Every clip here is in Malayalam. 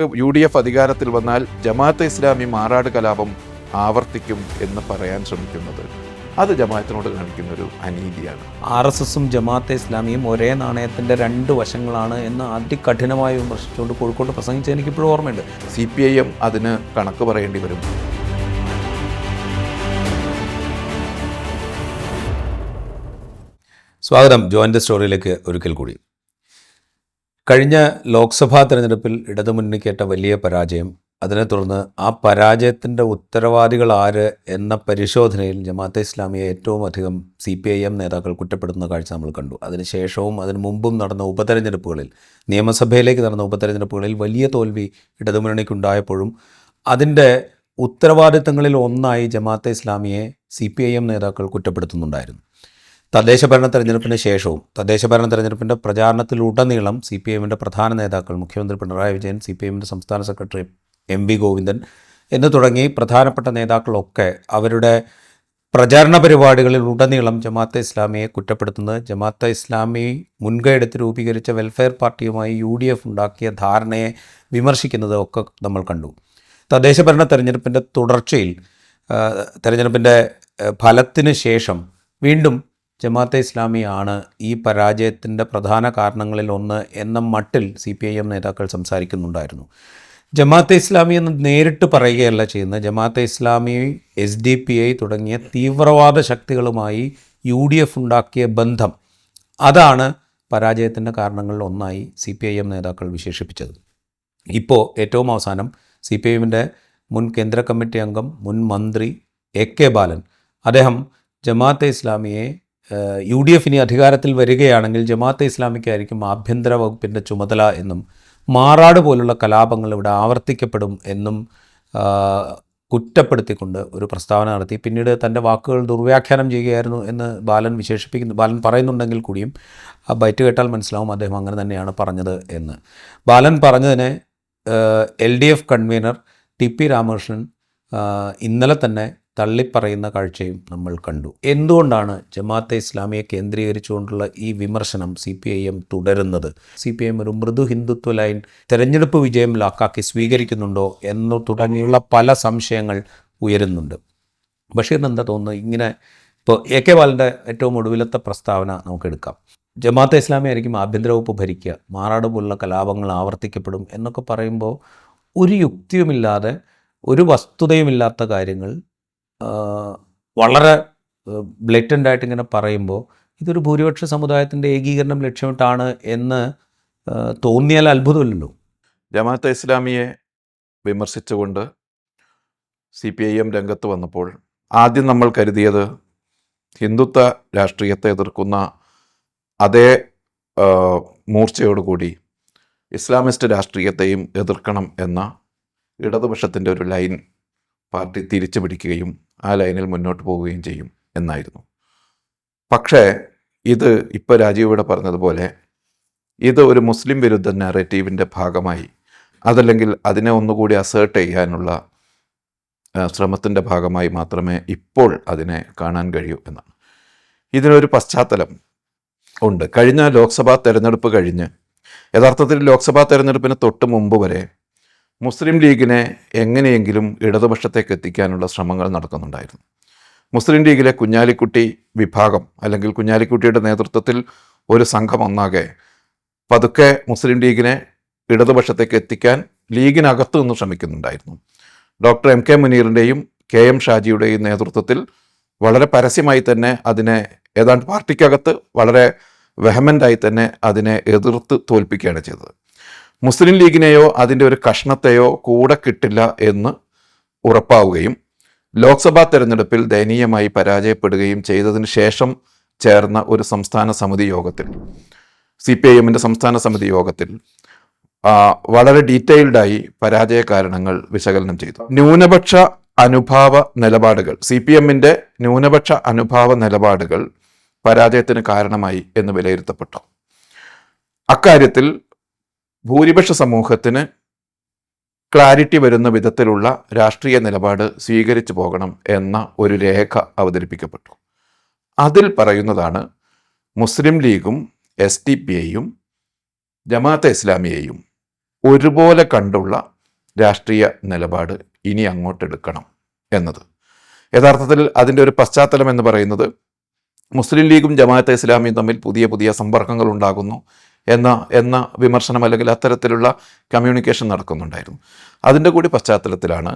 യു ഡി എഫ് അധികാരത്തിൽ വന്നാൽ ജമാഅത്തെ ഇസ്ലാമി മാറാട് കലാപം ആവർത്തിക്കും എന്ന് പറയാൻ ശ്രമിക്കുന്നത്. അത് ജമാഅത്തിനോട് കാണിക്കുന്ന ഒരു അനീതിയാണ്. ആർ എസ് എസും ജമാഅത്തെ ഇസ്ലാമിയും ഒരേ നാണയത്തിന്റെ രണ്ട് വശങ്ങളാണ് എന്ന് അതികഠിനമായി വിമർശിച്ചുകൊണ്ട് കോഴിക്കോട്ട് പ്രസംഗിച്ചത് എനിക്കിപ്പോഴും ഓർമ്മയുണ്ട്. സി പി ഐ എം അതിന് കണക്ക് പറയേണ്ടി വരും. സ്വാഗതം. ജോയിന്റ് സ്റ്റോറിയിലേക്ക് ഒരിക്കൽ കൂടി. കഴിഞ്ഞ ലോക്സഭാ തെരഞ്ഞെടുപ്പിൽ ഇടതുമുന്നണിക്കേറ്റ വലിയ പരാജയം. അതിനെ തുടർന്ന് ആ പരാജയത്തിന്റെ ഉത്തരവാദികൾ ആര് എന്ന പരിശോധനയിൽ ജമാഅത്തെ ഇസ്ലാമിയെ ഏറ്റവും അധികം സി പി ഐ എം നേതാക്കൾ കുറ്റപ്പെടുത്തുന്ന കാഴ്ച നമ്മൾ കണ്ടു. അതിനുശേഷവും അതിന് മുമ്പും നടന്ന ഉപതെരഞ്ഞെടുപ്പുകളിൽ നിയമസഭയിലേക്ക് നടന്ന ഉപതെരഞ്ഞെടുപ്പുകളിൽ വലിയ തോൽവി ഇടതുമുന്നണിക്കുണ്ടായപ്പോഴും അതിന്റെ ഉത്തരവാദിത്തങ്ങളിൽ ഒന്നായി ജമാഅത്തെ ഇസ്ലാമിയെ സി പി ഐ എം നേതാക്കൾ കുറ്റപ്പെടുത്തുന്നുണ്ടായിരുന്നു. തദ്ദേശ ഭരണ തെരഞ്ഞെടുപ്പിന് ശേഷവും തദ്ദേശ ഭരണ തെരഞ്ഞെടുപ്പിന്റെ പ്രചാരണത്തിലുടനീളം സി പി എമ്മിന്റെ പ്രധാന നേതാക്കൾ മുഖ്യമന്ത്രി പിണറായി വിജയൻ സി പി എമ്മിന്റെ സംസ്ഥാന സെക്രട്ടറി എം വി ഗോവിന്ദൻ എന്ന് തുടങ്ങി പ്രധാനപ്പെട്ട നേതാക്കളൊക്കെ അവരുടെ പ്രചാരണ പരിപാടികളിൽ ഉടനീളം ജമാഅത്തെ ഇസ്ലാമിയെ കുറ്റപ്പെടുത്തുന്നത്. ജമാഅത്തെ ഇസ്ലാമി മുൻകൈയെടുത്ത് രൂപീകരിച്ച വെൽഫെയർ പാർട്ടിയുമായി യു ഡി എഫ് ഉണ്ടാക്കിയ ധാരണയെ വിമർശിക്കുന്നത് ഒക്കെ നമ്മൾ കണ്ടു. തദ്ദേശ ഭരണ തെരഞ്ഞെടുപ്പിന്റെ തുടർച്ചയിൽ തെരഞ്ഞെടുപ്പിന്റെ ഫലത്തിന് ശേഷം വീണ്ടും ജമാഅത്തെ ഇസ്ലാമിയാണ് ഈ പരാജയത്തിന്റെ പ്രധാന കാരണങ്ങളിൽ ഒന്ന് എന്ന മട്ടിൽ സി പി ഐ എം നേതാക്കൾ സംസാരിക്കുന്നുണ്ടായിരുന്നു. ജമാഅത്തെ ഇസ്ലാമി എന്ന് നേരിട്ട് പറയുകയല്ല ചെയ്യുന്നത് Jamaat Islami S D P I തുടങ്ങിയ തീവ്രവാദ ശക്തികളുമായി യു ഡി എഫ് ഉണ്ടാക്കിയ ബന്ധം. അതാണ് പരാജയത്തിന്റെ കാരണങ്ങളിൽ ഒന്നായി സി പി ഐ എം നേതാക്കൾ വിശേഷിപ്പിച്ചത്. ഇപ്പോൾ ഏറ്റവും അവസാനം സി പി എമ്മിന്റെ മുൻ കേന്ദ്ര കമ്മിറ്റി അംഗം മുൻ മന്ത്രി എ കെ ബാലൻ. അദ്ദേഹം ജമാഅത്തെ ഇസ്ലാമിയെ യു ഡി എഫ് ഇനി അധികാരത്തിൽ വരികയാണെങ്കിൽ ജമാഅത്തെ ഇസ്ലാമിക്കായിരിക്കും ആഭ്യന്തര വകുപ്പിന്റെ ചുമതല എന്നും മാറാട് പോലുള്ള കലാപങ്ങൾ ഇവിടെ ആവർത്തിക്കപ്പെടും എന്നും കുറ്റപ്പെടുത്തിക്കൊണ്ട് ഒരു പ്രസ്താവന നടത്തി. പിന്നീട് തന്റെ വാക്കുകൾ ദുർവ്യാഖ്യാനം ചെയ്യുകയായിരുന്നു എന്ന് ബാലൻ വിശേഷിപ്പിക്കുന്നു. ബാലൻ പറയുന്നുണ്ടെങ്കിൽ കൂടിയും ആ ബൈറ്റ് കേട്ടാൽ മനസ്സിലാവും അദ്ദേഹം അങ്ങനെ തന്നെയാണ് പറഞ്ഞത് എന്ന്. ബാലൻ പറഞ്ഞതിനെ L D F convener T P Ramakrishnan ഇന്നലെ തന്നെ തള്ളിപ്പറയുന്ന കാഴ്ചയും നമ്മൾ കണ്ടു. എന്തുകൊണ്ടാണ് ജമാഅത്തെ ഇസ്ലാമിയെ കേന്ദ്രീകരിച്ചുകൊണ്ടുള്ള ഈ വിമർശനം സി പി ഐ എം തുടരുന്നത്? സി പി ഐ എം ഒരു മൃദു ഹിന്ദുത്വ ലൈൻ തെരഞ്ഞെടുപ്പ് വിജയം ലാക്കാക്കി സ്വീകരിക്കുന്നുണ്ടോ എന്ന് തുടങ്ങിയുള്ള പല സംശയങ്ങൾ ഉയരുന്നുണ്ട്. ബഷീറിന് എന്താ തോന്നുന്നത്? ഇങ്ങനെ ഇപ്പോൾ എ കെ ബാലന്റെ ഏറ്റവും ഒടുവിലത്തെ പ്രസ്താവന നമുക്കെടുക്കാം ജമാഅത്തെ ഇസ്ലാമി ആയിരിക്കും ആഭ്യന്തര വകുപ്പ് ഭരിക്കുക. മാറാട് പോലുള്ള കലാപങ്ങൾ ആവർത്തിക്കപ്പെടും എന്നൊക്കെ പറയുമ്പോൾ ഒരു യുക്തിയുമില്ലാതെ ഒരു വസ്തുതയുമില്ലാത്ത കാര്യങ്ങൾ വളരെ ബ്ലറ്റന്റായിട്ട് ഇങ്ങനെ പറയുമ്പോൾ ഇതൊരു ഭൂരിപക്ഷ സമുദായത്തിന്റെ ഏകീകരണം ലക്ഷ്യമിട്ടാണ് എന്ന് തോന്നിയാൽ അത്ഭുതമില്ലല്ലോ. ജമാഅത്തെ ഇസ്ലാമിയെ വിമർശിച്ചുകൊണ്ട് സി പി ഐ എം രംഗത്ത് വന്നപ്പോൾ ആദ്യം നമ്മൾ കരുതിയത് ഹിന്ദുത്വ രാഷ്ട്രീയത്തെ എതിർക്കുന്ന അതേ മൂർച്ചയോടുകൂടി ഇസ്ലാമിസ്റ്റ് രാഷ്ട്രീയത്തെയും എതിർക്കണം എന്ന ഇടതുപക്ഷത്തിന്റെ ഒരു ലൈൻ പാർട്ടി തിരിച്ചു പിടിക്കുകയും ആ ലൈനിൽ മുന്നോട്ട് പോവുകയും ചെയ്യും എന്നായിരുന്നു. പക്ഷേ ഇത് ഇപ്പോൾ ഇവിടെ പറഞ്ഞതുപോലെ ഇത് ഒരു മുസ്ലിം വിരുദ്ധ നാരേറ്റീവിന്റെ ഭാഗമായി അതല്ലെങ്കിൽ അതിനെ ഒന്നുകൂടി അസേർട്ട് ചെയ്യാനുള്ള ശ്രമത്തിന്റെ ഭാഗമായി മാത്രമേ ഇപ്പോൾ അതിനെ കാണാൻ കഴിയൂ എന്നാണ്. ഇതിനൊരു പശ്ചാത്തലം ഉണ്ട്. കഴിഞ്ഞ ലോക്സഭാ തെരഞ്ഞെടുപ്പ് കഴിഞ്ഞ് യഥാർത്ഥത്തിൽ ലോക്സഭാ തെരഞ്ഞെടുപ്പിന് തൊട്ട് മുമ്പ് വരെ മുസ്ലിം ലീഗിനെ എങ്ങനെയെങ്കിലും ഇടതുപക്ഷത്തേക്ക് എത്തിക്കാനുള്ള ശ്രമങ്ങൾ നടക്കുന്നുണ്ടായിരുന്നു. മുസ്ലിം ലീഗിലെ കുഞ്ഞാലിക്കുട്ടി വിഭാഗം അല്ലെങ്കിൽ കുഞ്ഞാലിക്കുട്ടിയുടെ നേതൃത്വത്തിൽ ഒരു സംഘം ഒന്നാകെ പതുക്കെ മുസ്ലിം ലീഗിനെ ഇടതുപക്ഷത്തേക്ക് എത്തിക്കാൻ ലീഗിനകത്തു നിന്ന് ശ്രമിക്കുന്നുണ്ടായിരുന്നു. ഡോക്ടർ എം കെ മുനീറിന്റെയും കെ എം ഷാജിയുടെയും നേതൃത്വത്തിൽ വളരെ പരസ്യമായി തന്നെ അതിനെ ഏതാണ്ട് പാർട്ടിക്കകത്ത് വളരെ വെഹമന്റായി തന്നെ അതിനെ എതിർത്ത് തോൽപ്പിക്കുകയാണ് ചെയ്തത്. മുസ്ലിം ലീഗിനെയോ അതിന്റെ ഒരു കഷ്ണത്തെയോ കൂടെ കിട്ടില്ല എന്ന് ഉറപ്പാവുകയും ലോക്സഭാ തെരഞ്ഞെടുപ്പിൽ ദയനീയമായി പരാജയപ്പെടുകയും ചെയ്തതിന് ശേഷം ചേർന്ന ഒരു സംസ്ഥാന സമിതി യോഗത്തിൽ സി പി ഐ എമ്മിന്റെ സംസ്ഥാന സമിതി യോഗത്തിൽ വളരെ ഡീറ്റെയിൽഡായി പരാജയ കാരണങ്ങൾ വിശകലനം ചെയ്തു. ന്യൂനപക്ഷ അനുഭാവ നിലപാടുകൾ സി പി എമ്മിന്റെ ന്യൂനപക്ഷ അനുഭാവ നിലപാടുകൾ പരാജയത്തിന് കാരണമായി എന്ന് വിലയിരുത്തപ്പെട്ടു. അക്കാര്യത്തിൽ ഭൂരിപക്ഷ സമൂഹത്തിന് ക്ലാരിറ്റി വരുന്ന വിധത്തിലുള്ള രാഷ്ട്രീയ നിലപാട് സ്വീകരിച്ചു പോകണം എന്ന ഒരു രേഖ അവതരിപ്പിക്കപ്പെട്ടു. അതിൽ പറയുന്നതാണ് മുസ്ലിം ലീഗും എസ് ടി പി ഐയും ജമാഅത്തെ ഇസ്ലാമിയെയും ഒരുപോലെ കണ്ടുള്ള രാഷ്ട്രീയ നിലപാട് ഇനി അങ്ങോട്ടെടുക്കണം എന്നത്. യഥാർത്ഥത്തിൽ അതിന്റെ ഒരു പശ്ചാത്തലം എന്ന് പറയുന്നത് മുസ്ലിം ലീഗും ജമാഅത്തെ ഇസ്ലാമിയും തമ്മിൽ പുതിയ പുതിയ സമ്പർക്കങ്ങൾ ഉണ്ടാകുന്നു. എന്ന എന്ന വിമർശനം അല്ലെങ്കിൽ അത്തരത്തിലുള്ള കമ്മ്യൂണിക്കേഷൻ നടക്കുന്നുണ്ടായിരുന്നു. അതിന്റെ കൂടി പശ്ചാത്തലത്തിലാണ്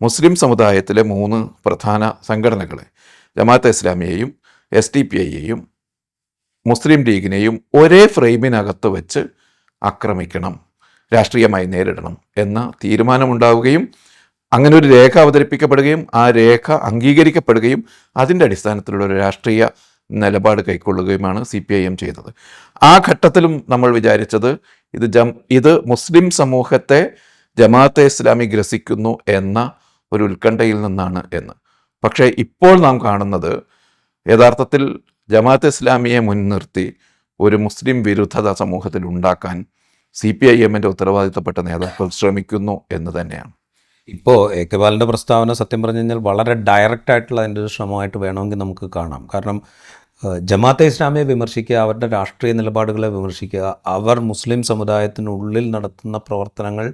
മുസ്ലിം സമുദായത്തിലെ മൂന്ന് പ്രധാന സംഘടനകളെ ജമാഅത്തെ ഇസ്ലാമിയെയും എസ് ഡി പി ഐയെയും മുസ്ലിം ലീഗിനെയും ഒരേ ഫ്രെയിമിനകത്ത് വെച്ച് ആക്രമിക്കണം രാഷ്ട്രീയമായി നേരിടണം എന്ന തീരുമാനമുണ്ടാവുകയും അങ്ങനെ ഒരു രേഖ അവതരിപ്പിക്കപ്പെടുകയും ആ രേഖ അംഗീകരിക്കപ്പെടുകയും അതിന്റെ അടിസ്ഥാനത്തിലുള്ള ഒരു രാഷ്ട്രീയ നിലപാട് കൈക്കൊള്ളുകയുമാണ് സി പി ഐ എം ചെയ്തത്. ആ ഘട്ടത്തിലും നമ്മൾ വിചാരിച്ചത് ഇത് ജം ഇത് മുസ്ലിം സമൂഹത്തെ ജമാഅത്തെ ഇസ്ലാമി ഗ്രസിക്കുന്നു എന്ന ഒരു ഉത്കണ്ഠയിൽ നിന്നാണ് എന്ന്. പക്ഷേ ഇപ്പോൾ നാം കാണുന്നത് യഥാർത്ഥത്തിൽ ജമാഅത്ത് ഇസ്ലാമിയെ മുൻനിർത്തി ഒരു മുസ്ലിം വിരുദ്ധത സമൂഹത്തിൽ ഉണ്ടാക്കാൻ സി പി ഐ എമ്മിന്റെ ഉത്തരവാദിത്തപ്പെട്ട നേതാക്കൾ ശ്രമിക്കുന്നു എന്ന് തന്നെയാണ്. ഇപ്പോൾ എ കെ ബാലന്റെ പ്രസ്താവന സത്യം പറഞ്ഞു കഴിഞ്ഞാൽ വളരെ ഡയറക്റ്റ് ആയിട്ടുള്ള അതിന്റെ ഒരു ശ്രമമായിട്ട് വേണമെങ്കിൽ നമുക്ക് കാണാം. കാരണം ജമാഅത്തെ ഇസ്ലാമിയെ വിമർശിക്കുക അവരുടെ രാഷ്ട്രീയ നിലപാടുകളെ വിമർശിക്കുക അവർ മുസ്ലിം സമുദായത്തിനുള്ളിൽ നടത്തുന്ന പ്രവർത്തനങ്ങൾ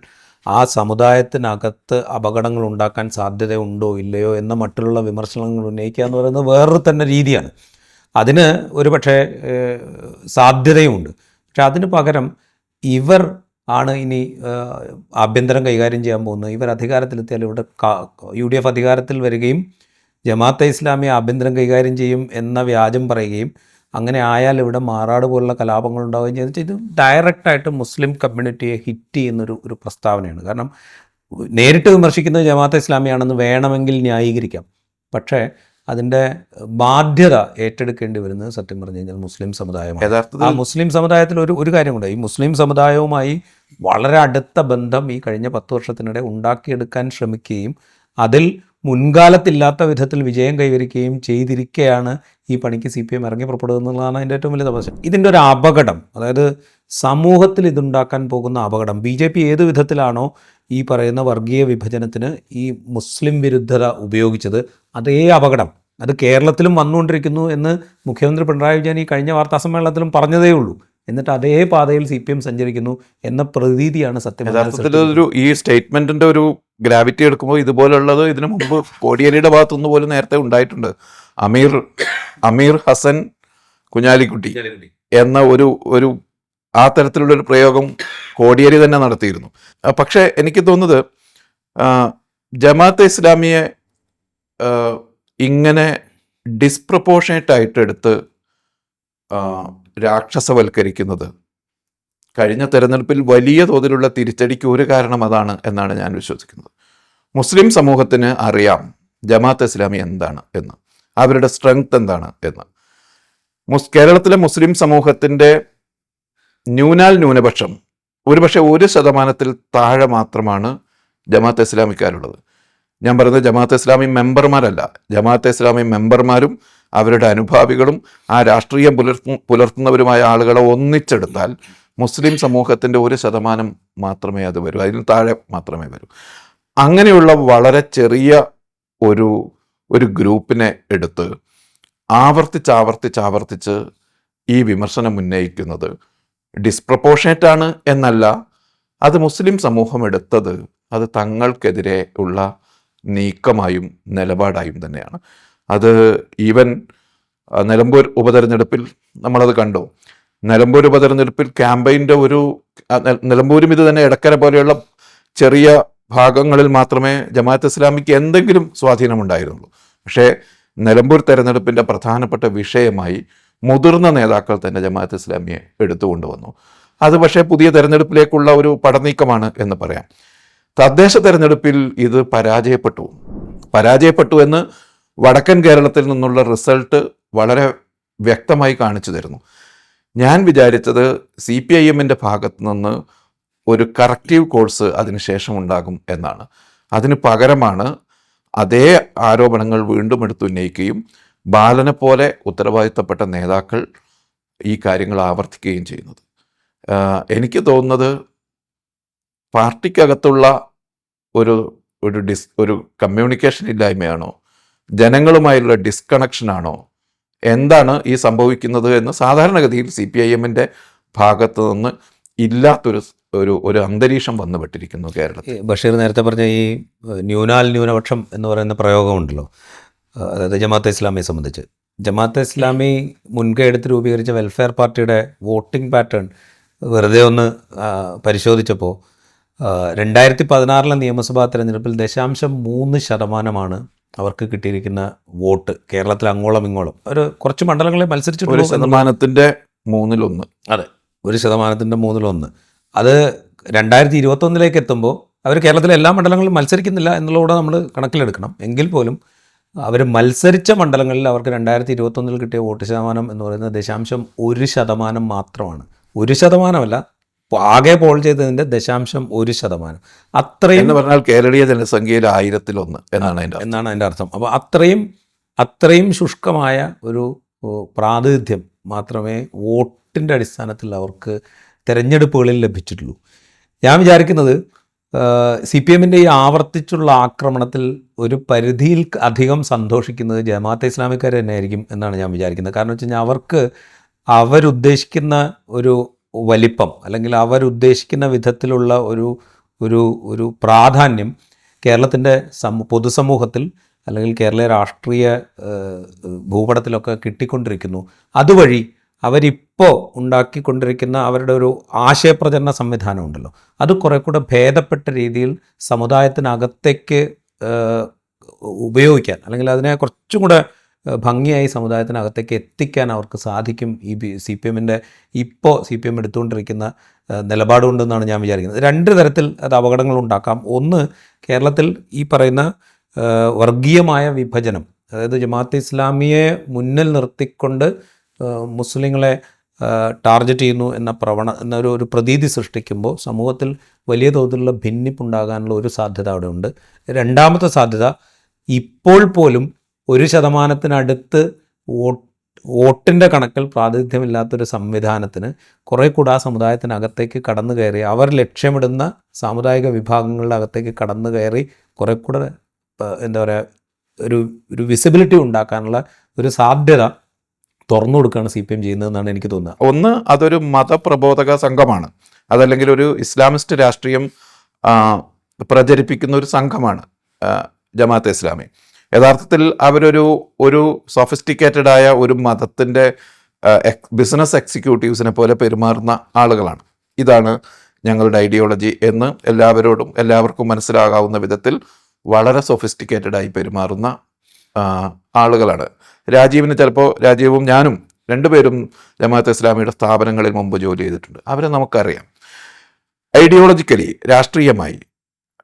ആ സമുദായത്തിനകത്ത് അപകടങ്ങൾ ഉണ്ടാക്കാൻ സാധ്യത ഉണ്ടോ ഇല്ലയോ എന്ന മറ്റുള്ള വിമർശനങ്ങൾ ഉന്നയിക്കുക എന്ന് പറയുന്നത് വേറൊരു തന്നെ രീതിയാണ്. അതിന് ഒരു പക്ഷേ സാധ്യതയുമുണ്ട്. പക്ഷെ അതിന് പകരം ഇവർ ആണ് ഇനി ആഭ്യന്തരം കൈകാര്യം ചെയ്യാൻ പോകുന്നത്. ഇവർ അധികാരത്തിലെത്തിയാൽ ഇവിടെ യു ഡി എഫ് അധികാരത്തിൽ വരികയും ജമാഅത്തെ ഇസ്ലാമി ആഭ്യന്തരം കൈകാര്യം ചെയ്യും എന്ന വ്യാജം പറയുകയും അങ്ങനെ ആയാൽ ഇവിടെ മാറാട് പോലുള്ള കലാപങ്ങൾ ഉണ്ടാവുകയും ചെയ്യുന്നത് ഇത് ഡയറക്റ്റായിട്ട് മുസ്ലിം കമ്മ്യൂണിറ്റിയെ ഹിറ്റ് ചെയ്യുന്നൊരു ഒരു പ്രസ്താവനയാണ്. കാരണം നേരിട്ട് വിമർശിക്കുന്നത് ജമാഅത്തെ ഇസ്ലാമിയാണെന്ന് വേണമെങ്കിൽ ന്യായീകരിക്കാം. പക്ഷേ അതിന്റെ ബാധ്യത ഏറ്റെടുക്കേണ്ടി വരുന്നത് സത്യം പറഞ്ഞു കഴിഞ്ഞാൽ മുസ്ലിം സമുദായമാണ്. ആ യഥാർത്ഥത്തിൽ മുസ്ലിം സമുദായത്തിൽ ഒരു ഒരു കാര്യമുണ്ട്. ഈ മുസ്ലിം സമുദായവുമായി വളരെ അടുത്ത ബന്ധം ഈ കഴിഞ്ഞ പത്ത് വർഷത്തിനിടെ ഉണ്ടാക്കിയെടുക്കാൻ ശ്രമിക്കുകയും അതിൽ മുൻകാലത്തില്ലാത്ത വിധത്തിൽ വിജയം കൈവരിക്കുകയും ചെയ്തിരിക്കുകയാണ് ഈ പണിക്ക് സി പി എം ഇറങ്ങി പുറപ്പെടുക എന്നുള്ളതാണ് അതിന്റെ ഏറ്റവും വലിയ തമാശ. ഇതിന്റെ ഒരു അപകടം അതായത് സമൂഹത്തിൽ ഇതുണ്ടാക്കാൻ പോകുന്ന അപകടം ബി ജെ പി ഏത് വിധത്തിലാണോ ഈ പറയുന്ന വർഗീയ വിഭജനത്തിന് ഈ മുസ്ലിം വിരുദ്ധത ഉപയോഗിച്ചത് അതേ അപകടം. അത് കേരളത്തിലും വന്നുകൊണ്ടിരിക്കുന്നു എന്ന് മുഖ്യമന്ത്രി പിണറായി വിജയൻ ഈ കഴിഞ്ഞ വാർത്താ സമ്മേളനത്തിലും പറഞ്ഞതേ ഉള്ളൂ. എന്നിട്ട് അതേ പാതയിൽ സി പി എം സഞ്ചരിക്കുന്നു എന്ന പ്രതീതിയാണ് സത്യം യഥാർത്ഥത്തിൽ ഒരു ഈ സ്റ്റേറ്റ്മെന്റിന്റെ ഒരു ഗ്രാവിറ്റി എടുക്കുമ്പോൾ ഇതുപോലുള്ളത് ഇതിനു മുമ്പ് കോടിയേരിയുടെ ഭാഗത്തുനിന്ന് പോലും നേരത്തെ ഉണ്ടായിട്ടുണ്ട്. അമീർ അമീർ ഹസൻ കുഞ്ഞാലിക്കുട്ടി എന്ന ഒരു ഒരു ആ തരത്തിലുള്ള ഒരു പ്രയോഗം കോടിയേരി തന്നെ നടത്തിയിരുന്നു. പക്ഷെ എനിക്ക് തോന്നുന്നത് ജമാഅത്തെ ഇസ്ലാമിയെ ഇങ്ങനെ ഡിസ്പ്രപ്പോർഷനേറ്റ് ആയിട്ട് എടുത്ത് രാക്ഷസവൽക്കരിക്കുന്നത്. കഴിഞ്ഞ തെരഞ്ഞെടുപ്പിൽ വലിയ തോതിലുള്ള തിരിച്ചടിക്ക് ഒരു കാരണം അതാണ് എന്നാണ് ഞാൻ വിശ്വസിക്കുന്നത്. മുസ്ലിം സമൂഹത്തിന് അറിയാം ജമാഅത്ത് ഇസ്ലാമി എന്താണ് എന്ന്. അവരുടെ സ്ട്രെങ്ത് എന്താണ് എന്ന്. മുസ് കേരളത്തിലെ മുസ്ലിം സമൂഹത്തിന്റെ ന്യൂനാൽ ന്യൂനപക്ഷം ഒരുപക്ഷെ ഒരു ശതമാനത്തിൽ താഴെ മാത്രമാണ് ജമാഅത്ത് ഇസ്ലാമിക്കാരുള്ളത്. ഞാൻ പറയുന്നത് ജമാഅത്ത് ഇസ്ലാമി മെമ്പർമാരല്ല ജമാഅത്ത് ഇസ്ലാമി മെമ്പർമാരും അവരുടെ അനുഭാവികളും ആ രാഷ്ട്രീയം പുലർത്തും പുലർത്തുന്നവരുമായ ആളുകളെ ഒന്നിച്ചെടുത്താൽ മുസ്ലിം സമൂഹത്തിന്റെ ഒരു ശതമാനം മാത്രമേ അത് വരൂ. അതിൽ താഴെ മാത്രമേ വരൂ. അങ്ങനെയുള്ള വളരെ ചെറിയ ഒരു ഒരു ഗ്രൂപ്പിനെ എടുത്ത് ആവർത്തിച്ച് ആവർത്തിച്ച് ആവർത്തിച്ച് ഈ വിമർശനം ഉന്നയിക്കുന്നത് ഡിസ്പ്രപ്പോർഷനേറ്റ് ആണ് എന്നല്ല അത് മുസ്ലിം സമൂഹം എടുത്തത് അത് തങ്ങൾക്കെതിരെ ഉള്ള നീക്കമായും നിലപാടായും തന്നെയാണ്. അത് ഈവൻ നിലമ്പൂർ ഉപതെരഞ്ഞെടുപ്പിൽ നമ്മളത് കണ്ടു. നിലമ്പൂർ ഉപതെരഞ്ഞെടുപ്പിൽ ക്യാമ്പയിന്റെ ഒരു നിലമ്പൂരും ഇത് തന്നെ ഇടക്കര പോലെയുള്ള ചെറിയ ഭാഗങ്ങളിൽ മാത്രമേ ജമാഅത്ത് ഇസ്ലാമിക്ക് എന്തെങ്കിലും സ്വാധീനമുണ്ടായിരുന്നുള്ളൂ. പക്ഷേ നിലമ്പൂർ തെരഞ്ഞെടുപ്പിന്റെ പ്രധാനപ്പെട്ട വിഷയമായി മുതിർന്ന നേതാക്കൾ തന്നെ ജമാഅത്ത് ഇസ്ലാമിയെ എടുത്തുകൊണ്ടുവന്നു. അത് പക്ഷേ പുതിയ തെരഞ്ഞെടുപ്പിലേക്കുള്ള ഒരു പടനീക്കമാണ് എന്ന് പറയാം. തദ്ദേശ തെരഞ്ഞെടുപ്പിൽ ഇത് പരാജയപ്പെട്ടു. പരാജയപ്പെട്ടു എന്ന് വടക്കൻ കേരളത്തിൽ നിന്നുള്ള റിസൾട്ട് വളരെ വ്യക്തമായി കാണിച്ചു തരുന്നു. ഞാൻ വിചാരിച്ചത് സി പി ഐ എമ്മിന്റെ ഭാഗത്ത് നിന്ന് ഒരു കറക്റ്റീവ് കോഴ്സ് അതിനുശേഷം ഉണ്ടാകും എന്നാണ്. അതിന് പകരമാണ് അതേ ആരോപണങ്ങൾ വീണ്ടും എടുത്തുന്നയിക്കുകയും ബാലനെ പോലെ ഉത്തരവാദിത്തപ്പെട്ട നേതാക്കൾ ഈ കാര്യങ്ങൾ ആവർത്തിക്കുകയും ചെയ്യുന്നത്. എനിക്ക് തോന്നുന്നത് പാർട്ടിക്കകത്തുള്ള ഒരു ഒരു ഡിസ് ഒരു കമ്മ്യൂണിക്കേഷൻ ഇല്ലായ്മയാണോ ജനങ്ങളുമായുള്ള ഡിസ്കണക്ഷനാണോ എന്താണ് ഈ സംഭവിക്കുന്നത് എന്ന് സാധാരണഗതിയിൽ സി പി ഐ എമ്മിന്റെ ഭാഗത്ത് നിന്ന് ഇല്ലാത്തൊരു ഒരു ഒരു അന്തരീക്ഷം വന്നുപെട്ടിരിക്കുന്നു കേരളത്തിൽ. ബഷീർ നേരത്തെ പറഞ്ഞ ഈ ന്യൂനാൽ ന്യൂനപക്ഷം എന്ന് പറയുന്ന പ്രയോഗമുണ്ടല്ലോ. അതായത് ജമാഅത്തെ ഇസ്ലാമിയെ സംബന്ധിച്ച്. ജമാഅത്തെ ഇസ്ലാമി മുൻകൈ എടുത്ത് രൂപീകരിച്ച വെൽഫെയർ പാർട്ടിയുടെ വോട്ടിംഗ് പാറ്റേൺ വെറുതെ ഒന്ന് പരിശോധിച്ചപ്പോൾ രണ്ടായിരത്തി പതിനാറിലെ നിയമസഭാ തെരഞ്ഞെടുപ്പിൽ ദശാംശം മൂന്ന് ശതമാനമാണ് അവർക്ക് കിട്ടിയിരിക്കുന്ന വോട്ട് കേരളത്തിൽ അങ്ങോളം ഇങ്ങോളം. ഒരു കുറച്ച് മണ്ഡലങ്ങളിൽ ഒരു ശതമാനത്തിന്റെ മൂന്നിലൊന്ന്. അതെ. ഒരു ശതമാനത്തിന്റെ മൂന്നിലൊന്ന്. അത് രണ്ടായിരത്തി ഇരുപത്തൊന്നിലേക്ക് എത്തുമ്പോൾ അവർ കേരളത്തിലെ എല്ലാ മണ്ഡലങ്ങളിലും മത്സരിക്കുന്നില്ല എന്നുള്ളതുകൂടെ നമ്മൾ കണക്കിലെടുക്കണം. എങ്കിൽ പോലും അവർ മത്സരിച്ച മണ്ഡലങ്ങളിൽ അവർക്ക് രണ്ടായിരത്തി ഇരുപത്തൊന്നിൽ കിട്ടിയ വോട്ട് ശതമാനം എന്ന് പറയുന്നത് ദശാംശം ഒരു ശതമാനം മാത്രമാണ്. ഒരു ശതമാനമല്ല ആകെ പോൾ ചെയ്തതിന്റെ ദശാംശം ഒരു ശതമാനം. അത്രയും എന്ന് പറഞ്ഞാൽ കേരളീയ ജനസംഖ്യയിൽ ആയിരത്തിലൊന്ന് എന്നാണ് അതിന്റെ അർത്ഥം. എന്നാണ് അതിന്റെ അർത്ഥം. അപ്പോൾ അത്രയും അത്രയും ശുഷ്കമായ ഒരു പ്രാതിനിധ്യം മാത്രമേ വോട്ടിന്റെ അടിസ്ഥാനത്തിൽ അവർക്ക് തിരഞ്ഞെടുപ്പുകളിൽ ലഭിച്ചിട്ടുള്ളൂ. ഞാൻ വിചാരിക്കുന്നത് സി പി എമ്മിന്റെ ഈ ആവർത്തിച്ചുള്ള ആക്രമണത്തിൽ ഒരു പരിധിയിൽ അധികം സന്തോഷിക്കുന്നത് ജമാഅത്തെ ഇസ്ലാമിക്കാർ തന്നെയായിരിക്കും എന്നാണ് ഞാൻ വിചാരിക്കുന്നത്. കാരണം വെച്ച് കഴിഞ്ഞാൽ അവർക്ക് അവരുദ്ദേശിക്കുന്ന ഒരു വലിപ്പം അല്ലെങ്കിൽ അവരുദ്ദേശിക്കുന്ന വിധത്തിലുള്ള ഒരു ഒരു ഒരു പ്രാധാന്യം കേരളത്തിന്റെ സമൂ പൊതുസമൂഹത്തിൽ അല്ലെങ്കിൽ കേരള രാഷ്ട്രീയ ഭൂപടത്തിലൊക്കെ കിട്ടിക്കൊണ്ടിരിക്കുന്നു. അതുവഴി അവരിപ്പോൾ ഉണ്ടാക്കിക്കൊണ്ടിരിക്കുന്ന അവരുടെ ഒരു ആശയപ്രചരണ സംവിധാനം ഉണ്ടല്ലോ അത് കുറെ കൂടെ ഭേദപ്പെട്ട രീതിയിൽ സമുദായത്തിനകത്തേക്ക് ഉപയോഗിക്കാൻ അല്ലെങ്കിൽ അതിനെ കുറച്ചും കൂടെ ഭംഗിയായി സമുദായത്തിനകത്തേക്ക് എത്തിക്കാൻ അവർക്ക് സാധിക്കും ഈ സി പി എമ്മിന്റെ ഇപ്പോൾ സി പി എം എടുത്തുകൊണ്ടിരിക്കുന്ന നിലപാടുണ്ടെന്നാണ് ഞാൻ വിചാരിക്കുന്നത്. രണ്ട് തരത്തിൽ അത് അപകടങ്ങൾ ഉണ്ടാക്കാം. ഒന്ന് കേരളത്തിൽ ഈ പറയുന്ന വർഗീയമായ വിഭജനം അതായത് ജമാഅത്ത് ഇസ്ലാമിയെ മുന്നിൽ നിർത്തിക്കൊണ്ട് മുസ്ലിങ്ങളെ ടാർഗറ്റ് ചെയ്യുന്നു എന്ന പ്രവണ എന്നൊരു ഒരു പ്രതീതി സൃഷ്ടിക്കുമ്പോൾ സമൂഹത്തിൽ വലിയ തോതിലുള്ള ഭിന്നിപ്പുണ്ടാകാനുള്ള ഒരു സാധ്യത അവിടെ ഉണ്ട് രണ്ടാമത്തെ സാധ്യത ഇപ്പോൾ പോലും ഒരു ശതമാനത്തിനടുത്ത് വോട്ട് വോട്ടിന്റെ കണക്കിൽ പ്രാതിനിധ്യമില്ലാത്തൊരു സംവിധാനത്തിന് കുറേ കൂടെ ആ സമുദായത്തിനകത്തേക്ക് കടന്നു കയറി അവർ ലക്ഷ്യമിടുന്ന സാമുദായിക വിഭാഗങ്ങളുടെ അകത്തേക്ക് കടന്നു കയറി കുറേ കൂടെ എന്താ പറയുക ഒരു ഒരു വിസിബിലിറ്റി ഉണ്ടാക്കാനുള്ള ഒരു സാധ്യത തുറന്നു കൊടുക്കുകയാണ് സി പി എം ചെയ്യുന്നതെന്നാണ് എനിക്ക് തോന്നുന്നത് ഒന്ന് അതൊരു മതപ്രബോധക സംഘമാണ്. അതല്ലെങ്കിൽ ഒരു ഇസ്ലാമിസ്റ്റ് രാഷ്ട്രീയം പ്രചരിപ്പിക്കുന്ന ഒരു സംഘമാണ് ജമാഅത്തെ ഇസ്ലാമി. യഥാർത്ഥത്തിൽ അവരൊരു ഒരു സോഫിസ്റ്റിക്കേറ്റഡ് ആയ ഒരു മതത്തിന്റെ ബിസിനസ് എക്സിക്യൂട്ടീവ്സിനെ പോലെ പെരുമാറുന്ന ആളുകളാണ്. ഇതാണ് ഞങ്ങളുടെ ഐഡിയോളജി എന്ന് എല്ലാവരോടും എല്ലാവർക്കും മനസ്സിലാകാവുന്ന വിധത്തിൽ വളരെ സൊഫിസ്റ്റിക്കേറ്റഡ് ആയി പെരുമാറുന്ന ആളുകളാണ്. രാജീവിന് ചിലപ്പോൾ രാജീവും ഞാനും രണ്ടുപേരും ജമാഅത്ത് ഇസ്ലാമിയുടെ സ്ഥാപനങ്ങളിൽ മുമ്പ് ജോലി ചെയ്തിട്ടുണ്ട്. അവരെ നമുക്കറിയാം. ഐഡിയോളജിക്കലി രാഷ്ട്രീയമായി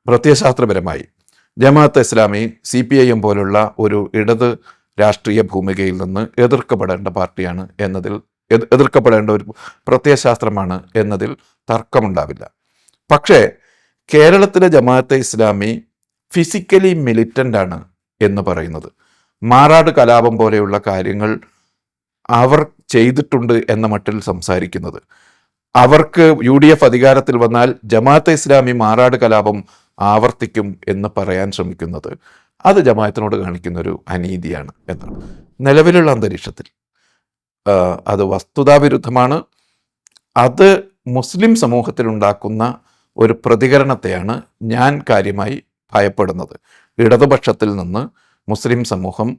പ്രത്യയശാസ്ത്രപരമായി Jamaat Islami C P I M പോലുള്ള ഒരു ഇടത് രാഷ്ട്രീയ ഭൂമികയിൽ നിന്ന് എതിർക്കപ്പെടേണ്ട പാർട്ടിയാണ് എന്നതിൽ എത് എതിർക്കപ്പെടേണ്ട ഒരു പ്രത്യയശാസ്ത്രമാണ് എന്നതിൽ തർക്കമുണ്ടാവില്ല. പക്ഷേ കേരളത്തിലെ ജമാഅത്തെ ഇസ്ലാമി ഫിസിക്കലി മിലിറ്റന്റ് ആണ് എന്ന് പറയുന്നത്. മാറാട് കലാപം പോലെയുള്ള കാര്യങ്ങൾ അവർ ചെയ്തിട്ടുണ്ട് എന്ന മട്ടിൽ സംസാരിക്കുന്നത്. അവർക്ക് യു ഡി എഫ് അധികാരത്തിൽ വന്നാൽ ജമാഅത്തെ ഇസ്ലാമി മാറാട് കലാപം ആവർത്തിക്കും എന്ന് പറയാൻ ശ്രമിക്കുന്നത് അത് ജമായത്തിനോട് കാണിക്കുന്നൊരു അനീതിയാണ് എന്നാണ്. നിലവിലുള്ള അന്തരീക്ഷത്തിൽ അത് വസ്തുതാവിരുദ്ധമാണ്. അത് മുസ്ലിം സമൂഹത്തിൽ ഉണ്ടാക്കുന്ന ഒരു പ്രതികരണത്തെയാണ് ഞാൻ കാര്യമായി ഭയപ്പെടുന്നത്. ഇടതുപക്ഷത്തിൽ നിന്ന് മുസ്ലിം സമൂഹം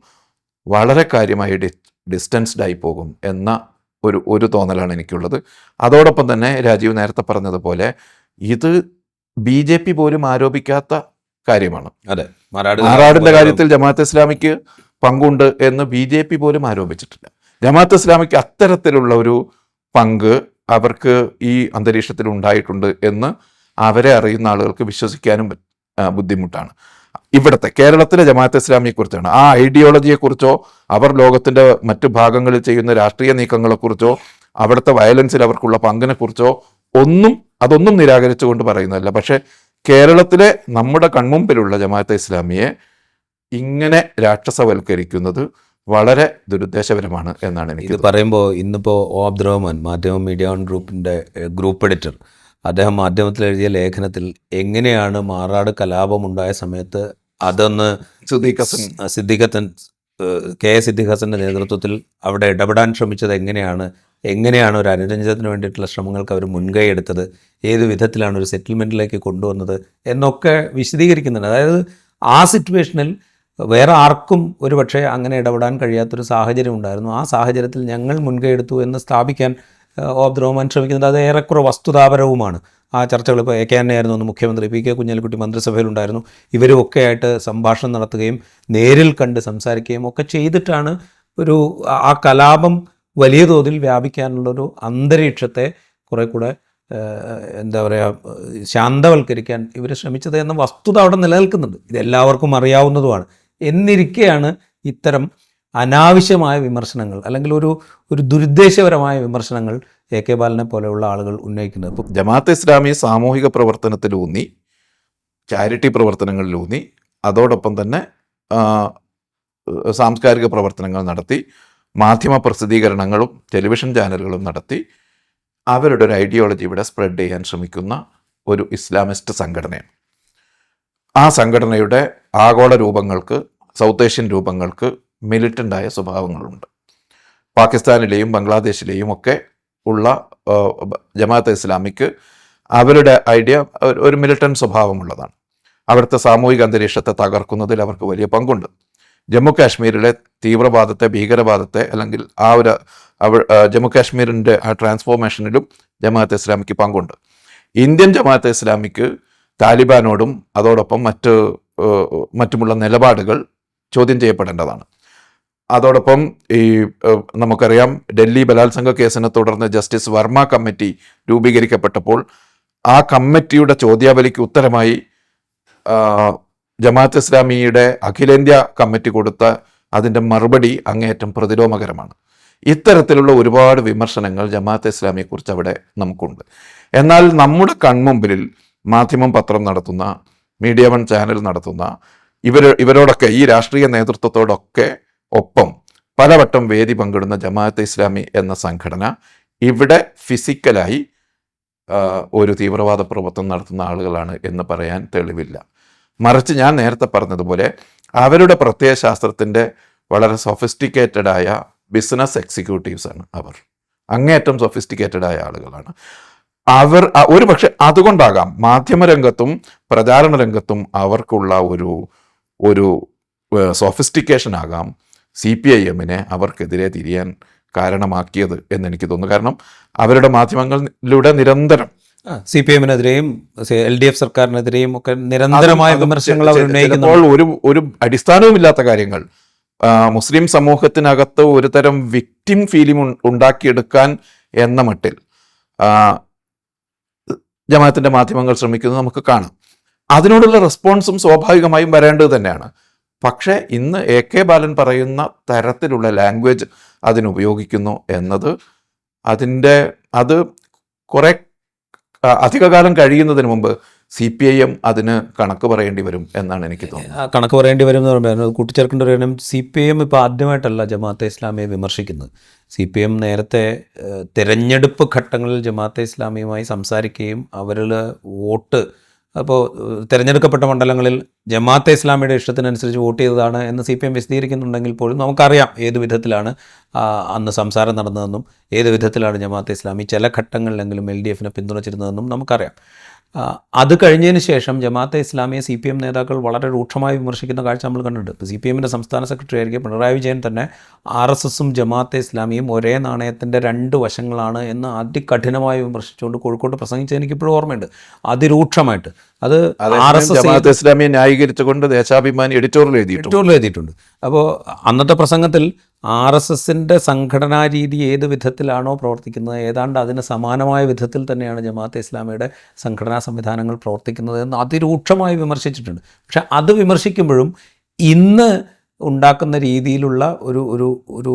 വളരെ കാര്യമായി ഡി ഡിസ്റ്റൻസ്ഡ് ആയി പോകും എന്ന ഒരു ഒരു തോന്നലാണ് എനിക്കുള്ളത്. അതോടൊപ്പം തന്നെ രാജീവ് നേരത്തെ പറഞ്ഞതുപോലെ ഇത് ബി ജെ പി പോലും ആരോപിക്കാത്ത കാര്യമാണ്. അതെ. മാറാടിന്റെ കാര്യത്തിൽ ജമാഅത്ത് ഇസ്ലാമിക്ക് പങ്കുണ്ട് എന്ന് ബി ജെ പി പോലും ആരോപിച്ചിട്ടില്ല. ജമാഅത്ത് ഇസ്ലാമിക്ക് അത്തരത്തിലുള്ള ഒരു പങ്ക് അവർക്ക് ഈ അന്തരീക്ഷത്തിൽ ഉണ്ടായിട്ടുണ്ട് എന്ന് അവരെ അറിയുന്ന ആളുകൾക്ക് വിശ്വസിക്കാനും ബുദ്ധിമുട്ടാണ്. ഇവിടുത്തെ കേരളത്തിലെ ജമാഅത്ത് ഇസ്ലാമിയെ കുറിച്ചാണ്. ആ ഐഡിയോളജിയെ കുറിച്ചോ അവർ ലോകത്തിന്റെ മറ്റു ഭാഗങ്ങളിൽ ചെയ്യുന്ന രാഷ്ട്രീയ നീക്കങ്ങളെ കുറിച്ചോ അവിടുത്തെ വയലൻസിൽ അവർക്കുള്ള പങ്കിനെ കുറിച്ചോ ഒന്നും അതൊന്നും നിരാകരിച്ചുകൊണ്ട് പറയുന്നതല്ല. പക്ഷെ കേരളത്തിലെ നമ്മുടെ കൺമുമ്പിലുള്ള ജമാഅത്തെ ഇസ്ലാമിയെ ഇങ്ങനെ രാക്ഷസവൽക്കരിക്കുന്നത് വളരെ ദുരുദ്ദേശപരമാണ് എന്നാണ് എനിക്ക് ഇത് പറയുമ്പോൾ ഇന്നിപ്പോൾ ഒ അബ്ദുറഹ്മാൻ മാധ്യമ മീഡിയ ഓൺ ഗ്രൂപ്പിന്റെ ഗ്രൂപ്പ് എഡിറ്റർ അദ്ദേഹം മാധ്യമത്തിൽ എഴുതിയ ലേഖനത്തിൽ എങ്ങനെയാണ് മാറാട് കലാപമുണ്ടായ സമയത്ത് അതൊന്ന് സുദീഖ് ഹസൻ സിദ്ദിഖത്തൻ കെ സിദ്ദീഖ് സിദ്ദിഖ് ഹസന്റെ നേതൃത്വത്തിൽ അവിടെ ഇടപെടാൻ ശ്രമിച്ചത് എങ്ങനെയാണ്? എങ്ങനെയാണ് ഒരു അനുരഞ്ജനത്തിന് വേണ്ടിയിട്ടുള്ള ശ്രമങ്ങൾക്ക് അവർ മുൻകൈ എടുത്തത്? ഏത് വിധത്തിലാണ് ഒരു സെറ്റിൽമെന്റിലേക്ക് കൊണ്ടുവന്നത്? എന്നൊക്കെ വിശദീകരിക്കുന്നുണ്ട്. അതായത് ആ സിറ്റുവേഷനിൽ വേറെ ആർക്കും ഒരു പക്ഷേ അങ്ങനെ ഇടപെടാൻ കഴിയാത്തൊരു സാഹചര്യം ഉണ്ടായിരുന്നു. ആ സാഹചര്യത്തിൽ ഞങ്ങൾ മുൻകൈ എടുത്തു എന്ന് സ്ഥാപിക്കാൻ ഓബ്ദ് റഹ്മാൻ ശ്രമിക്കുന്നത് അത് ഏറെക്കുറെ വസ്തുതാപരവുമാണ്. ആ ചർച്ചകൾ ഇപ്പോൾ എ കെ ആയിരുന്നു അന്ന് മുഖ്യമന്ത്രി പി കെ കുഞ്ഞാലിക്കുട്ടി മന്ത്രിസഭയിലുണ്ടായിരുന്നു ഇവരുമൊക്കെ ആയിട്ട് സംഭാഷണം നടത്തുകയും നേരിൽ കണ്ട് സംസാരിക്കുകയും ഒക്കെ ചെയ്തിട്ടാണ് ഒരു ആ കലാപം വലിയ തോതിൽ വ്യാപിക്കാനുള്ളൊരു അന്തരീക്ഷത്തെ കുറെ കൂടെ എന്താ പറയുക ശാന്തവൽക്കരിക്കാൻ ഇവർ ശ്രമിച്ചത് എന്ന വസ്തുത അവിടെ നിലനിൽക്കുന്നുണ്ട്. ഇത് എല്ലാവർക്കും അറിയാവുന്നതുമാണ്. എന്നിരിക്കെയാണ് ഇത്തരം അനാവശ്യമായ വിമർശനങ്ങൾ അല്ലെങ്കിൽ ഒരു ഒരു ദുരുദ്ദേശപരമായ വിമർശനങ്ങൾ എ കെ ബാലനെ പോലെയുള്ള ആളുകൾ ഉന്നയിക്കുന്നത്. ഇപ്പോൾ ജമാഅത്ത് ഇസ്ലാമി സാമൂഹിക പ്രവർത്തനത്തിലൂന്നി ചാരിറ്റി പ്രവർത്തനങ്ങളിലൂന്നി അതോടൊപ്പം തന്നെ സാംസ്കാരിക പ്രവർത്തനങ്ങൾ നടത്തി മാധ്യമ പ്രസിദ്ധീകരണങ്ങളും ടെലിവിഷൻ ചാനലുകളും നടത്തി അവരുടെ ഒരു ഐഡിയോളജി ഇവിടെ സ്പ്രെഡ് ചെയ്യാൻ ശ്രമിക്കുന്ന ഒരു ഇസ്ലാമിസ്റ്റ് സംഘടനയാണ്. ആ സംഘടനയുടെ ആഗോള രൂപങ്ങൾക്ക് സൗത്ത് ഏഷ്യൻ രൂപങ്ങൾക്ക് മിലിറ്റന്റായ സ്വഭാവങ്ങളുണ്ട്. പാകിസ്ഥാനിലെയും ബംഗ്ലാദേശിലെയും ഒക്കെ ഉള്ള ജമാഅത്ത് ഇസ്ലാമിക്ക് അവരുടെ ഐഡിയ ഒരു മിലിറ്റൻ സ്വഭാവമുള്ളതാണ്. അവിടുത്തെ സാമൂഹിക അന്തരീക്ഷത്തെ തകർക്കുന്നതിൽ അവർക്ക് വലിയ പങ്കുണ്ട്. ജമ്മു കാശ്മീരിലെ തീവ്രവാദത്തെ ഭീകരവാദത്തെ അല്ലെങ്കിൽ ആ ഒരു ജമ്മുകാശ്മീരിന്റെ ജമ്മു കാശ്മീരിന്റെ ആ ട്രാൻസ്ഫോർമേഷനിലും ജമാഅത്ത് ഇസ്ലാമിക്ക് പങ്കുണ്ട്. ഇന്ത്യൻ ജമാഅത്ത് ഇസ്ലാമിക്ക് താലിബാനോടും അതോടൊപ്പം മറ്റ് മറ്റുമുള്ള നിലപാടുകൾ ചോദ്യം ചെയ്യപ്പെടേണ്ടതാണ്. അതോടൊപ്പം ഈ നമുക്കറിയാം ഡൽഹി ബലാത്സംഗ കേസിനെ തുടർന്ന് ജസ്റ്റിസ് വർമ്മ കമ്മിറ്റി രൂപീകരിക്കപ്പെട്ടപ്പോൾ ആ കമ്മിറ്റിയുടെ ചോദ്യാവലിക്ക് ഉത്തരമായി ജമാഅത്ത് ഇസ്ലാമിയുടെ അഖിലേന്ത്യാ കമ്മിറ്റി കൊടുത്ത അതിന്റെ മറുപടി അങ്ങേയറ്റം പ്രതിലോമകരമാണ് ഇത്തരത്തിലുള്ള ഒരുപാട് വിമർശനങ്ങൾ ജമാഅത്ത് ഇസ്ലാമിയെക്കുറിച്ച് അവിടെ നമുക്കുണ്ട്. എന്നാൽ നമ്മുടെ കൺമുമ്പിൽ മാധ്യമം പത്രം നടത്തുന്ന മീഡിയ വൺ ചാനൽ നടത്തുന്ന ഇവർ ഇവരോടൊക്കെ ഈ രാഷ്ട്രീയ നേതൃത്വത്തോടൊക്കെ ഒപ്പം പലവട്ടം വേദി പങ്കിടുന്ന ജമാഅത്ത് ഇസ്ലാമി എന്ന സംഘടന ഇവിടെ ഫിസിക്കലായി ഒരു തീവ്രവാദ പ്രവർത്തനം നടത്തുന്ന ആളുകളാണ് എന്ന് പറയാൻ തെളിവില്ല. മറിച്ച് ഞാൻ നേരത്തെ പറഞ്ഞതുപോലെ അവരുടെ പ്രത്യയശാസ്ത്രത്തിന്റെ വളരെ സൊഫിസ്റ്റിക്കേറ്റഡ് ആയ ബിസിനസ് എക്സിക്യൂട്ടീവ്സ് ആണ് അവർ. അങ്ങേയറ്റം സൊഫിസ്റ്റിക്കേറ്റഡ് ആയ ആളുകളാണ്. അവർ ഒരു പക്ഷെ അതുകൊണ്ടാകാം മാധ്യമരംഗത്തും പ്രചാരണ രംഗത്തും അവർക്കുള്ള ഒരു ഒരു സൊഫിസ്റ്റിക്കേഷൻ ആകാം സി പി ഐ എമ്മിനെ അവർക്കെതിരെ തിരിയാൻ കാരണമാക്കിയത് എന്ന് എനിക്ക് തോന്നുന്നു. കാരണം അവരുടെ മാധ്യമങ്ങളിലൂടെ നിരന്തരം സി പി എമ്മിനെതിരെയും എൽ ഡി എഫ് സർക്കാരിനെതിരെയും ഒക്കെ നിരന്തരമായ വിമർശനങ്ങൾ അവർ ഉന്നയിക്കുന്നു ഒരു ഒരു അടിസ്ഥാനവുമില്ലാത്ത കാര്യങ്ങൾ. മുസ്ലിം സമൂഹത്തിനകത്ത് ഒരു തരം വിക്ടിം ഫീലിംഗ് ഉണ്ടാക്കിയെടുക്കാൻ എന്ന മട്ടിൽ ജമാത്തിന്റെ ജമാഅത്തിന്റെ മാധ്യമങ്ങൾ ശ്രമിക്കുന്നത് നമുക്ക് കാണാം. അതിനോടുള്ള റെസ്പോൺസും സ്വാഭാവികമായും വരേണ്ടത് തന്നെയാണ്. പക്ഷേ ഇന്ന് എ കെ ബാലൻ പറയുന്ന തരത്തിലുള്ള ലാംഗ്വേജ് അതിനുപയോഗിക്കുന്നു എന്നത് അതിന്റെ അത് കുറെ അധികകാലം കഴിയുന്നതിന് മുമ്പ് സി പി ഐ എം അതിന് കണക്ക് പറയേണ്ടി വരും എന്നാണ് എനിക്ക് തോന്നുന്നത്. കണക്ക് പറയേണ്ടി വരും എന്ന് പറയുമ്പോൾ കൂട്ടിച്ചേർക്കേണ്ട ഒരു കാര്യം സി പി ഐ എം ഇപ്പോൾ ആദ്യമായിട്ടല്ല ജമാഅത്തെ ഇസ്ലാമിയെ വിമർശിക്കുന്നത്. സി പി എം നേരത്തെ തിരഞ്ഞെടുപ്പ് ഘട്ടങ്ങളിൽ ജമാഅത്തെ ഇസ്ലാമിയുമായി സംസാരിക്കുകയും അവരിൽ വോട്ട് അപ്പോൾ തിരഞ്ഞെടുക്കപ്പെട്ട മണ്ഡലങ്ങളിൽ ജമാഅത്തെ ഇസ്ലാമിയുടെ ഇഷ്ടത്തിനനുസരിച്ച് വോട്ട് ചെയ്തതാണ് എന്ന് സി പി എം വിശദീകരിക്കുന്നുണ്ടെങ്കിൽ പോലും നമുക്കറിയാം ഏത് വിധത്തിലാണ് അന്ന് സംസാരം നടന്നതെന്നും ഏത് വിധത്തിലാണ് ജമാഅത്തെ ഇസ്ലാമി ചില ഘട്ടങ്ങളിലെങ്കിലും എൽ ഡി എഫിനെ പിന്തുണച്ചിരുന്നതെന്നും നമുക്കറിയാം. അത് കഴിഞ്ഞതിന് ശേഷം ജമാഅത്തെ ഇസ്ലാമിയെ സി പി എം നേതാക്കൾ വളരെ രൂക്ഷമായി വിമർശിക്കുന്ന കാഴ്ച നമ്മൾ കണ്ടിട്ടുണ്ട്. ഇപ്പോൾ സി പി എമ്മിന്റെ സംസ്ഥാന സെക്രട്ടറി ആയിരിക്കും പിണറായി വിജയൻ തന്നെ ആർ എസ് എസും ജമാഅത്തെ ഇസ്ലാമിയും ഒരേ നാണയത്തിന്റെ രണ്ട് വശങ്ങളാണ് എന്ന് അതികഠിനമായി വിമർശിച്ചുകൊണ്ട് കോഴിക്കോട്ട് പ്രസംഗിച്ചത് എനിക്കിപ്പോഴും ഓർമ്മയുണ്ട്. അതിരൂക്ഷമായിട്ട് അത് ആർ എസ് എസ് ഇസ്ലാമിയെ ന്യായീകരിച്ചുകൊണ്ട് ദേശാഭിമാനി എഡിറ്റോറിയൽ എഴുതിയിട്ടുണ്ട്. എഡിറ്റോറിയൽ എഴുതിയിട്ടുണ്ട്. അപ്പോൾ അന്നത്തെ പ്രസംഗത്തിൽ ആർ എസ് എസിന്റെ സംഘടനാ രീതി ഏത് വിധത്തിലാണോ പ്രവർത്തിക്കുന്നത്? ഏതാണ്ട് അതിന് സമാനമായ വിധത്തിൽ തന്നെയാണ് ജമാഅത്തെ ഇസ്ലാമിയുടെ സംഘടനാ സംവിധാനങ്ങൾ പ്രവർത്തിക്കുന്നത് എന്ന് അതിരൂക്ഷമായി വിമർശിച്ചിട്ടുണ്ട്. പക്ഷെ അത് വിമർശിക്കുമ്പോഴും ഇന്ന് ഉണ്ടാക്കുന്ന രീതിയിലുള്ള ഒരു ഒരു ഒരു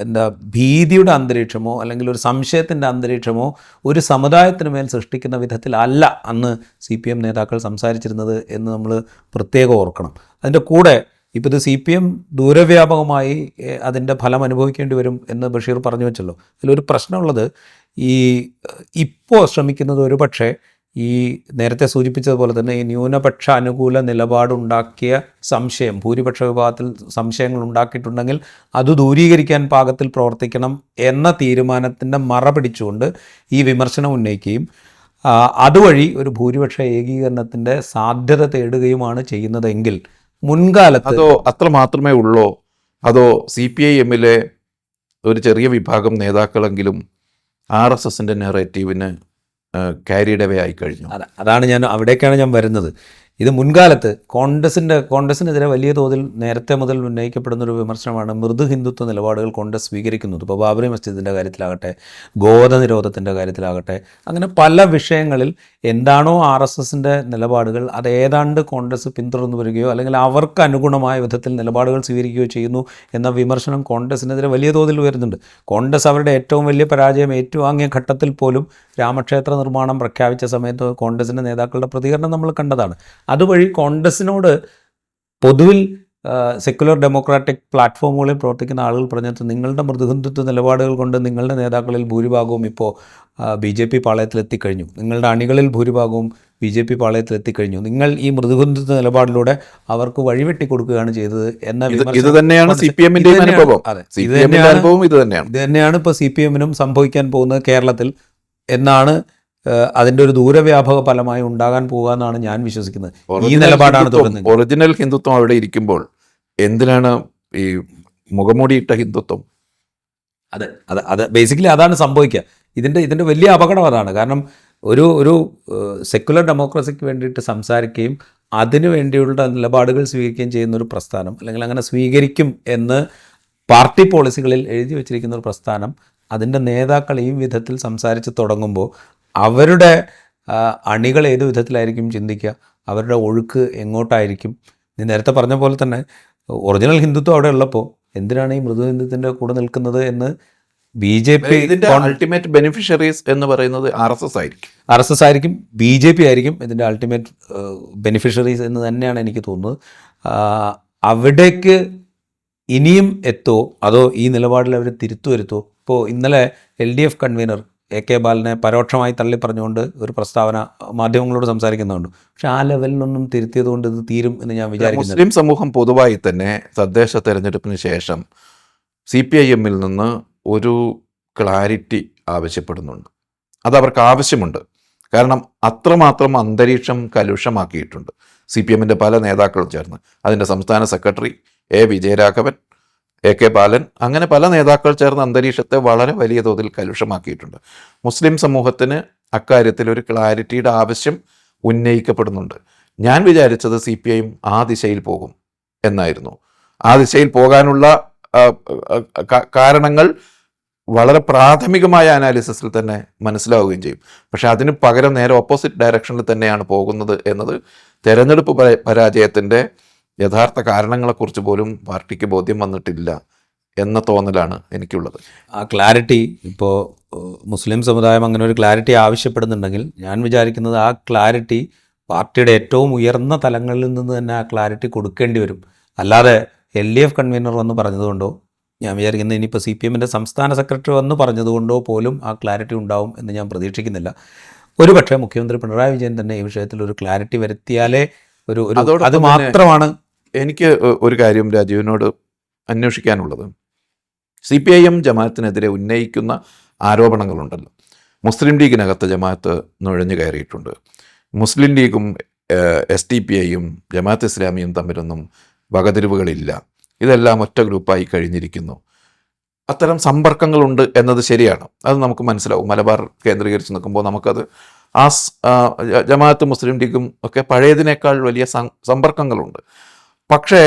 എന്താ ഭീതിയുടെ അന്തരീക്ഷമോ അല്ലെങ്കിൽ ഒരു സംശയത്തിന്റെ അന്തരീക്ഷമോ ഒരു സമുദായത്തിന് മേൽ സൃഷ്ടിക്കുന്ന വിധത്തിലല്ല അന്ന് സി പി എം നേതാക്കൾ സംസാരിച്ചിരുന്നത് എന്ന് നമ്മൾ പ്രത്യേകം ഓർക്കണം. അതിന്റെ കൂടെ ഇപ്പോൾ ഇത് സി പി എം ദൂരവ്യാപകമായി അതിന്റെ ഫലം അനുഭവിക്കേണ്ടി വരും എന്ന് ബഷീർ പറഞ്ഞു വെച്ചല്ലോ. അതിലൊരു പ്രശ്നമുള്ളത് ഈ ഇപ്പോൾ ശ്രമിക്കുന്നത് ഒരുപക്ഷെ ഈ നേരത്തെ സൂചിപ്പിച്ചതുപോലെ തന്നെ ഈ ന്യൂനപക്ഷ അനുകൂല നിലപാടുണ്ടാക്കിയ സംശയം ഭൂരിപക്ഷ വിഭാഗത്തിൽ സംശയങ്ങൾ ഉണ്ടാക്കിയിട്ടുണ്ടെങ്കിൽ അത് ദൂരീകരിക്കാൻ പാകത്തിൽ പ്രവർത്തിക്കണം എന്ന തീരുമാനത്തിന്റെ മറ പിടിച്ചുകൊണ്ട് ഈ വിമർശനം ഉന്നയിക്കുകയും അതുവഴി ഒരു ഭൂരിപക്ഷ ഏകീകരണത്തിന്റെ സാധ്യത തേടുകയുമാണ് ചെയ്യുന്നതെങ്കിൽ മുൻകാലത്ത് അതോ അത്ര മാത്രമേ ഉള്ളോ? അതോ സി പി ഐ എമ്മിലെ ഒരു ചെറിയ വിഭാഗം നേതാക്കളെങ്കിലും ആർ എസ് എസിന്റെ നെറേറ്റീവിന് കാരിഡവേ ആയി കഴിഞ്ഞു. അതാണ് ഞാൻ അവിടേക്കാണ് ഞാൻ വരുന്നത്. ഇത് മുൻകാലത്ത് കോൺഗ്രസിന്റെ കോൺഗ്രസിനെതിരെ വലിയ തോതിൽ നേരത്തെ മുതൽ ഉന്നയിക്കപ്പെടുന്ന ഒരു വിമർശനമാണ് മൃദു ഹിന്ദുത്വ നിലപാടുകൾ കോൺഗ്രസ് സ്വീകരിക്കുന്നത്. ഇപ്പോൾ ബാബറി മസ്ജിദിന്റെ കാര്യത്തിലാകട്ടെ ഗോത നിരോധത്തിന്റെ കാര്യത്തിലാകട്ടെ അങ്ങനെ പല വിഷയങ്ങളിൽ എന്താണോ ആർ എസ് എസിന്റെ നിലപാടുകൾ അത് ഏതാണ്ട് കോൺഗ്രസ് പിന്തുടർന്നു വരികയോ അല്ലെങ്കിൽ അവർക്ക് അനുഗുണമായ വിധത്തിൽ നിലപാടുകൾ സ്വീകരിക്കുകയോ ചെയ്യുന്നു എന്ന വിമർശനം കോൺഗ്രസിനെതിരെ വലിയ തോതിൽ വരുന്നുണ്ട് കോൺഗ്രസ് അവരുടെ ഏറ്റവും വലിയ പരാജയം ഏറ്റുവാങ്ങിയ ഘട്ടത്തിൽ പോലും രാമക്ഷേത്ര നിർമ്മാണം പ്രഖ്യാപിച്ച സമയത്ത് കോൺഗ്രസിന്റെ നേതാക്കളുടെ പ്രതികരണം നമ്മൾ കണ്ടതാണ്. അതുവഴി കോൺഗ്രസിനോട് പൊതുവിൽ സെക്യുലർ ഡെമോക്രാറ്റിക് പ്ലാറ്റ്ഫോമുകളിൽ പ്രവർത്തിക്കുന്ന ആളുകൾ പറഞ്ഞത് നിങ്ങളുടെ മൃദുഹിന്ദുത്വ നിലപാടുകൾ കൊണ്ട് നിങ്ങളുടെ നേതാക്കളിൽ ഭൂരിഭാഗവും ഇപ്പോൾ ബി ജെ പി പാളയത്തിലെത്തിക്കഴിഞ്ഞു നിങ്ങളുടെ അണികളിൽ ഭൂരിഭാഗവും ബി ജെ പി പാളയത്തിലെത്തിക്കഴിഞ്ഞു നിങ്ങൾ ഈ മൃദുഹിന്ദുത്വ നിലപാടിലൂടെ അവർക്ക് വഴിവെട്ടി കൊടുക്കുകയാണ് ചെയ്തത് എന്ന ഇത് തന്നെയാണ് സി പി എമ്മിന്റെ. അനുഭവം അതെ. ഇത് തന്നെയാണ് അനുഭവം ഇത് തന്നെയാണ് ഇപ്പോൾ സി പി എമ്മിനും സംഭവിക്കാൻ പോകുന്നത് കേരളത്തിൽ എന്നാണ് അതിന്റെ ഒരു ദൂരവ്യാപക ഫലമായി ഉണ്ടാകാൻ പോകുക എന്നാണ് ഞാൻ വിശ്വസിക്കുന്നത്. ഈ നിലപാടാണ് തുടങ്ങുന്നത് തുടരുന്നത്. ഒറിജിനൽ ഹിന്ദുത്വം അവിടെ ഇരിക്കുമ്പോൾ എന്തിനാണ് ഈ മുഖമൂടിയിട്ട ഹിന്ദുത്വം? അതെ അത് അത് ബേസിക്കലി അതാണ് സംഭവിക്കുക. ഇതിന്റെ ഇതിന്റെ വലിയ അപകടം അതാണ്. കാരണം ഒരു ഒരു സെക്യുലർ ഡെമോക്രസിക്ക് വേണ്ടിയിട്ട് സംസാരിക്കുകയും അതിനു വേണ്ടിയുള്ള നിലപാടുകൾ സ്വീകരിക്കുകയും ചെയ്യുന്ന ഒരു പ്രസ്ഥാനം അല്ലെങ്കിൽ അങ്ങനെ സ്വീകരിക്കും എന്ന് പാർട്ടി പോളിസികളിൽ എഴുതി വച്ചിരിക്കുന്ന ഒരു പ്രസ്ഥാനം അതിന്റെ നേതാക്കൾ ഈ വിധത്തിൽ സംസാരിച്ച് തുടങ്ങുമ്പോൾ അവരുടെ അണികൾ ഏത് വിധത്തിലായിരിക്കും ചിന്തിക്കുക? അവരുടെ ഒഴുക്ക് എങ്ങോട്ടായിരിക്കും? നീ നേരത്തെ പറഞ്ഞ പോലെ തന്നെ ഒറിജിനൽ ഹിന്ദുത്വം അവിടെ ഉള്ളപ്പോൾ എന്തിനാണ് ഈ മൃദു ഹിന്ദുത്വത്തിന്റെ കൂടെ നിൽക്കുന്നത് എന്ന് ബി ജെ പി ഇതിന്റെ അൾട്ടിമേറ്റ് ബെനിഫിഷ്യറീസ് എന്ന് പറയുന്നത് ആർ എസ് എസ് ആയിരിക്കും. ആർ എസ് എസ് ആയിരിക്കും ബി ജെ പി ആയിരിക്കും ഇതിന്റെ അൾട്ടിമേറ്റ് ബെനിഫിഷ്യറീസ് എന്ന് തന്നെയാണ് എനിക്ക് തോന്നുന്നത്. അവിടേക്ക് ഇനിയും എത്തോ? അതോ ഈ നിലപാടിൽ അവർ തിരുത്തു വരുത്തോ ഇപ്പോൾ ഇന്നലെ L D F convener A K ബാലനെ പരോക്ഷമായി തള്ളി പറഞ്ഞുകൊണ്ട് ഒരു പ്രസ്താവന മാധ്യമങ്ങളോട് സംസാരിക്കുന്നുണ്ട്. പക്ഷെ ആ ലെവലിലൊന്നും തിരുത്തിയത് കൊണ്ട് ഇത് തീരും എന്ന് ഞാൻ വിചാരിക്കുന്നു മുസ്ലിം സമൂഹം പൊതുവായി തന്നെ തദ്ദേശ തെരഞ്ഞെടുപ്പിന് ശേഷം സി പി ഐ എമ്മിൽ നിന്ന് ഒരു ക്ലാരിറ്റി ആവശ്യപ്പെടുന്നുണ്ട്. അത് അവർക്ക് ആവശ്യമുണ്ട്. കാരണം അത്രമാത്രം അന്തരീക്ഷം കലുഷമാക്കിയിട്ടുണ്ട്. സി പി എമ്മിന്റെ പല നേതാക്കളും ചേർന്ന്. അതിന്റെ സംസ്ഥാന secretary A Vijayaraghavan A K Balan അങ്ങനെ പല നേതാക്കൾ ചേർന്ന അന്തരീക്ഷത്തെ വളരെ വലിയ തോതിൽ കലുഷമാക്കിയിട്ടുണ്ട്. മുസ്ലിം സമൂഹത്തിന് അക്കാര്യത്തിൽ ഒരു ക്ലാരിറ്റിയുടെ ആവശ്യം ഉന്നയിക്കപ്പെടുന്നുണ്ട്. ഞാൻ വിചാരിച്ചത് സി പി ഐയും ആ ദിശയിൽ പോകും എന്നായിരുന്നു. ആ ദിശയിൽ പോകാനുള്ള കാരണങ്ങൾ വളരെ പ്രാഥമികമായ അനാലിസിസിൽ തന്നെ മനസ്സിലാവുകയും ചെയ്യും. പക്ഷെ അതിന് പകരം നേരെ ഓപ്പോസിറ്റ് ഡയറക്ഷനിൽ തന്നെയാണ് പോകുന്നത് എന്നത് തെരഞ്ഞെടുപ്പ് പരാ- പരാജയത്തിന്റെ യഥാർത്ഥ കാരണങ്ങളെക്കുറിച്ച് പോലും പാർട്ടിക്ക് ബോധ്യം വന്നിട്ടില്ല എന്ന തോന്നലാണ് എനിക്കുള്ളത്. ആ ക്ലാരിറ്റി ഇപ്പോൾ മുസ്ലിം സമുദായം അങ്ങനെ ഒരു ക്ലാരിറ്റി ആവശ്യപ്പെടുന്നുണ്ടെങ്കിൽ ഞാൻ വിചാരിക്കുന്നത് ആ ക്ലാരിറ്റി പാർട്ടിയുടെ ഏറ്റവും ഉയർന്ന തലങ്ങളിൽ നിന്ന് തന്നെ ആ ക്ലാരിറ്റി കൊടുക്കേണ്ടി വരും. അല്ലാതെ എൽ ഡി എഫ് കൺവീനർ വന്ന് പറഞ്ഞതുകൊണ്ടോ ഞാൻ വിചാരിക്കുന്നത് ഇനിയിപ്പോൾ സി പി എമ്മിന്റെ സംസ്ഥാന സെക്രട്ടറി വന്ന് പറഞ്ഞതുകൊണ്ടോ പോലും ആ ക്ലാരിറ്റി ഉണ്ടാവും എന്ന് ഞാൻ പ്രതീക്ഷിക്കുന്നില്ല. ഒരുപക്ഷെ മുഖ്യമന്ത്രി പിണറായി വിജയൻ തന്നെ ഈ വിഷയത്തിൽ ഒരു ക്ലാരിറ്റി വരുത്തിയാലേ ഒരു ഒരു അത് മാത്രമാണ് എനിക്ക് ഒരു കാര്യം രാജീവിനോട് അന്വേഷിക്കാനുള്ളത്. സി പി ഐ എം ജമാഅത്തിനെതിരെ ഉന്നയിക്കുന്ന ആരോപണങ്ങളുണ്ടല്ലോ. മുസ്ലിം ലീഗിനകത്ത് ജമാഅത്ത് നുഴഞ്ഞു കയറിയിട്ടുണ്ട്. മുസ്ലിം ലീഗും എസ് ടി പി ഐയും ജമാഅത്ത് ഇസ്ലാമിയും തമ്മിലൊന്നും വകതിരിവുകളില്ല. ഇതെല്ലാം ഒറ്റ ഗ്രൂപ്പായി കഴിഞ്ഞിരിക്കുന്നു. അത്തരം സമ്പർക്കങ്ങളുണ്ട് എന്നത് ശരിയാണ്. അത് നമുക്ക് മനസ്സിലാവും. മലബാർ കേന്ദ്രീകരിച്ച് നിൽക്കുമ്പോൾ നമുക്കത് ആ ജമാഅത്ത് മുസ്ലിം ലീഗും ഒക്കെ പഴയതിനേക്കാൾ വലിയ സമ്പർക്കങ്ങളുണ്ട്. പക്ഷേ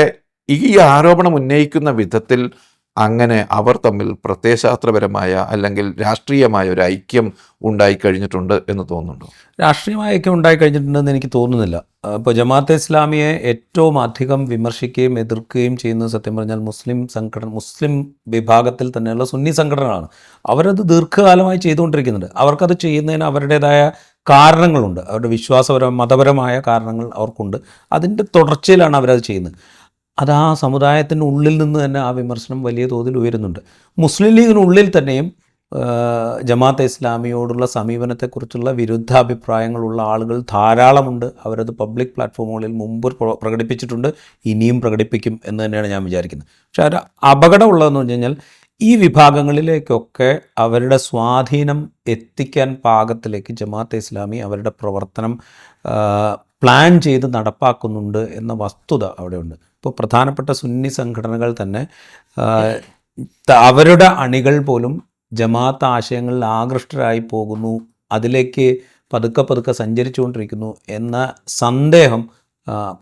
ഈ ആരോപണം ഉന്നയിക്കുന്ന വിധത്തിൽ അങ്ങനെ അവർ തമ്മിൽ പ്രത്യയശാസ്ത്രപരമായ അല്ലെങ്കിൽ രാഷ്ട്രീയമായ ഒരു ഐക്യം ഉണ്ടായി കഴിഞ്ഞിട്ടുണ്ട് എന്ന് തോന്നുന്നുണ്ടോ? രാഷ്ട്രീയമായ ഐക്യം ഉണ്ടായി കഴിഞ്ഞിട്ടുണ്ടെന്ന് എനിക്ക് തോന്നുന്നില്ല. ഇപ്പോൾ ജമാഅത്തെ ഇസ്ലാമിയെ ഏറ്റവും അധികം വിമർശിക്കുകയും എതിർക്കുകയും ചെയ്യുന്നത് സത്യം പറഞ്ഞാൽ മുസ്ലിം സംഘടന മുസ്ലിം വിഭാഗത്തിൽ തന്നെയുള്ള സുന്നി സംഘടനകളാണ്. അവരത് ദീർഘകാലമായി ചെയ്തുകൊണ്ടിരിക്കുന്നുണ്ട്. അവർക്കത് ചെയ്യുന്നതിന് അവരുടേതായ കാരണങ്ങളുണ്ട്. അവരുടെ വിശ്വാസപരമായ മതപരമായ കാരണങ്ങൾ അവർക്കുണ്ട്. അതിന്റെ തുടർച്ചയിലാണ് അവരത് ചെയ്യുന്നത്. അത് ആ സമുദായത്തിന്റെ ഉള്ളിൽ നിന്ന് തന്നെ ആ വിമർശനം വലിയ തോതിൽ ഉയരുന്നുണ്ട്. മുസ്ലിം ലീഗിനുള്ളിൽ തന്നെയും ജമാഅത്തെ ഇസ്ലാമിയോടുള്ള സമീപനത്തെക്കുറിച്ചുള്ള വിരുദ്ധാഭിപ്രായങ്ങളുള്ള ആളുകൾ ധാരാളമുണ്ട്. അവരത് പബ്ലിക് പ്ലാറ്റ്ഫോമുകളിൽ മുമ്പ് പ്ര- പ്രകടിപ്പിച്ചിട്ടുണ്ട്. ഇനിയും പ്രകടിപ്പിക്കും എന്ന് തന്നെയാണ് ഞാൻ വിചാരിക്കുന്നത്. പക്ഷേ ഒരു അപകടമുള്ളതെന്ന് പറഞ്ഞു കഴിഞ്ഞാൽ ഈ വിഭാഗങ്ങളിലേക്കൊക്കെ അവരുടെ സ്വാധീനം എത്തിക്കാൻ പാകത്തിലേക്ക് ജമാഅത്തെ ഇസ്ലാമി അവരുടെ പ്രവർത്തനം പ്ലാൻ ചെയ്ത് നടപ്പാക്കുന്നുണ്ട് എന്ന വസ്തുത അവിടെയുണ്ട്. ഇപ്പോൾ പ്രധാനപ്പെട്ട സുന്നി സംഘടനകൾ തന്നെ അവരുടെ അണികൾ പോലും ജമാഅത്ത് ആശയങ്ങളിൽ ആകൃഷ്ടരായി പോകുന്നു അതിലേക്ക് പതുക്കെ പതുക്കെ സഞ്ചരിച്ചുകൊണ്ടിരിക്കുന്നു എന്ന സന്ദേഹം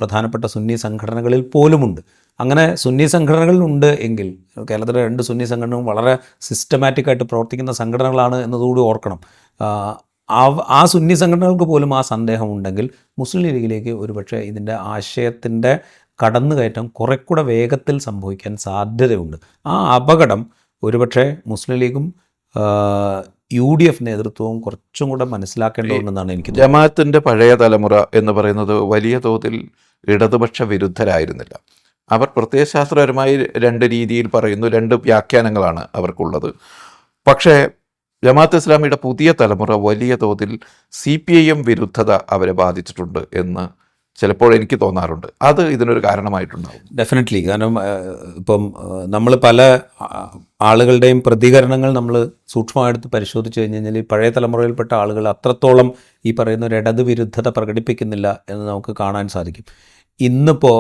പ്രധാനപ്പെട്ട സുന്നി സംഘടനകളിൽ പോലുമുണ്ട്. അങ്ങനെ സുന്നി സംഘടനകളുണ്ട് എങ്കിൽ കേരളത്തിലെ രണ്ട് സുന്നി സംഘടനകളും വളരെ സിസ്റ്റമാറ്റിക്കായിട്ട് പ്രവർത്തിക്കുന്ന സംഘടനകളാണ് എന്നതുകൂടി ഓർക്കണം. ആ, സുന്നി സംഘടനകൾക്ക് പോലും ആ സന്ദേഹം ഉണ്ടെങ്കിൽ മുസ്ലിം ലീഗിലേക്ക് ഒരുപക്ഷെ ഇതിന്റെ ആശയത്തിന്റെ കടന്നുകയറ്റം കുറെക്കൂടെ വേഗത്തിൽ സംഭവിക്കാൻ സാധ്യതയുണ്ട്. ആ അപകടം ഒരുപക്ഷെ മുസ്ലിം ലീഗും യു ഡി എഫ് നേതൃത്വവും കുറച്ചും കൂടെ മനസ്സിലാക്കേണ്ടതുണ്ടെന്നാണ് എനിക്ക് ജമാഅത്തിന്റെ പഴയ തലമുറ എന്ന് പറയുന്നത് വലിയ തോതിൽ ഇടതുപക്ഷ വിരുദ്ധരായിരുന്നില്ല. അവർ പ്രത്യയശാസ്ത്രപരമായി രണ്ട് രീതിയിൽ പറയുന്നു രണ്ട് വ്യാഖ്യാനങ്ങളാണ് അവർക്കുള്ളത്. പക്ഷേ ജമാഅത്ത് ഇസ്ലാമിയുടെ പുതിയ തലമുറ വലിയ തോതിൽ സി പി ഐ എം വിരുദ്ധത അവരെ ബാധിച്ചിട്ടുണ്ട് എന്ന് ചിലപ്പോൾ എനിക്ക് തോന്നാറുണ്ട്. അത് ഇതിനൊരു കാരണമായിട്ടുണ്ടാവും. ഡെഫിനറ്റ്ലി കാരണം ഇപ്പം നമ്മൾ പല ആളുകളുടെയും പ്രതികരണങ്ങൾ നമ്മൾ സൂക്ഷ്മമായിട്ട് പരിശോധിച്ച് കഴിഞ്ഞ് കഴിഞ്ഞാൽ ഈ പഴയ തലമുറയിൽപ്പെട്ട ആളുകൾ അത്രത്തോളം ഈ പറയുന്ന ഒരു ഇടത് വിരുദ്ധത പ്രകടിപ്പിക്കുന്നില്ല എന്ന് നമുക്ക് കാണാൻ സാധിക്കും. ഇന്നിപ്പോൾ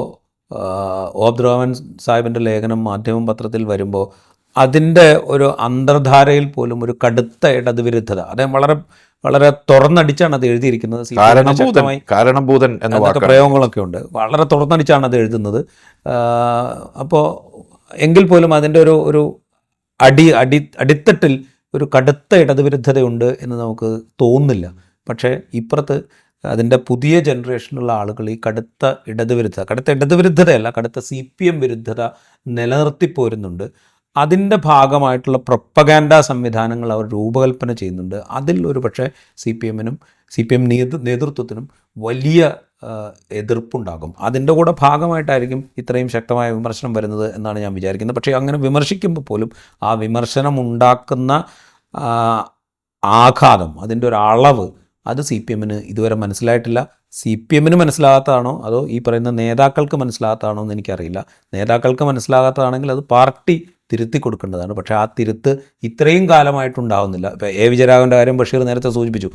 ഓബ്ദ്രോവൻ സാഹിബിന്റെ ലേഖനം മാധ്യമം പത്രത്തിൽ വരുമ്പോൾ അതിന്റെ ഒരു അന്തർധാരയിൽ പോലും ഒരു കടുത്ത ഇടത് വിരുദ്ധത അദ്ദേഹം വളരെ വളരെ തുറന്നടിച്ചാണ് അത് എഴുതിയിരിക്കുന്നത്. കാരണഭൂതൻ എന്ന പ്രയോഗങ്ങളൊക്കെ ഉണ്ട്. വളരെ തുറന്നടിച്ചാണ് അത് എഴുതുന്നത്. അപ്പോൾ എങ്കിൽ പോലും അതിന്റെ ഒരു ഒരു അടി അടി അടിത്തട്ടിൽ ഒരു കടുത്ത ഇടതുവിരുദ്ധതയുണ്ട് എന്ന് നമുക്ക് തോന്നുന്നില്ല. പക്ഷേ ഇപ്പുറത്ത് അതിന്റെ പുതിയ ജനറേഷനിലുള്ള ആളുകൾ ഈ കടുത്ത ഇടതുവിരുദ്ധത കടുത്ത ഇടതുവിരുദ്ധതയല്ല കടുത്ത സി പി എം വിരുദ്ധത നിലനിർത്തിപ്പോരുന്നുണ്ട് അതിന്റെ ഭാഗമായിട്ടുള്ള പ്രൊപ്പഗാൻഡ സംവിധാനങ്ങൾ അവർ രൂപകൽപ്പന ചെയ്യുന്നുണ്ട്. അതിൽ ഒരു പക്ഷേ സി പി എമ്മിനും സി പി എം നേതൃത്വത്തിനും വലിയ എതിർപ്പുണ്ടാകും. അതിന്റെ കൂടെ ഭാഗമായിട്ടായിരിക്കും ഇത്രയും ശക്തമായ വിമർശനം വരുന്നത് എന്നാണ് ഞാൻ വിചാരിക്കുന്നത്. പക്ഷേ അങ്ങനെ വിമർശിക്കുമ്പോൾ പോലും ആ വിമർശനം ഉണ്ടാക്കുന്ന ആഘാതം അതിന്റെ ഒരു അളവ് അത് സി പി എമ്മിന് ഇതുവരെ മനസ്സിലായിട്ടില്ല. സി പി എമ്മിന് മനസ്സിലാകാത്തതാണോ? അതോ ഈ പറയുന്ന നേതാക്കൾക്ക് മനസ്സിലാകാത്തതാണോ എന്ന് എനിക്കറിയില്ല. നേതാക്കൾക്ക് മനസ്സിലാകാത്തതാണെങ്കിൽ അത് പാർട്ടി തിരുത്തി കൊടുക്കേണ്ടതാണ്. പക്ഷേ ആ തിരുത്ത് ഇത്രയും കാലമായിട്ടുണ്ടാവുന്നില്ല. ഇപ്പോൾ എ വിജയരാഘവന്റെ കാര്യം ബഷീർ നേരത്തെ സൂചിപ്പിച്ചു.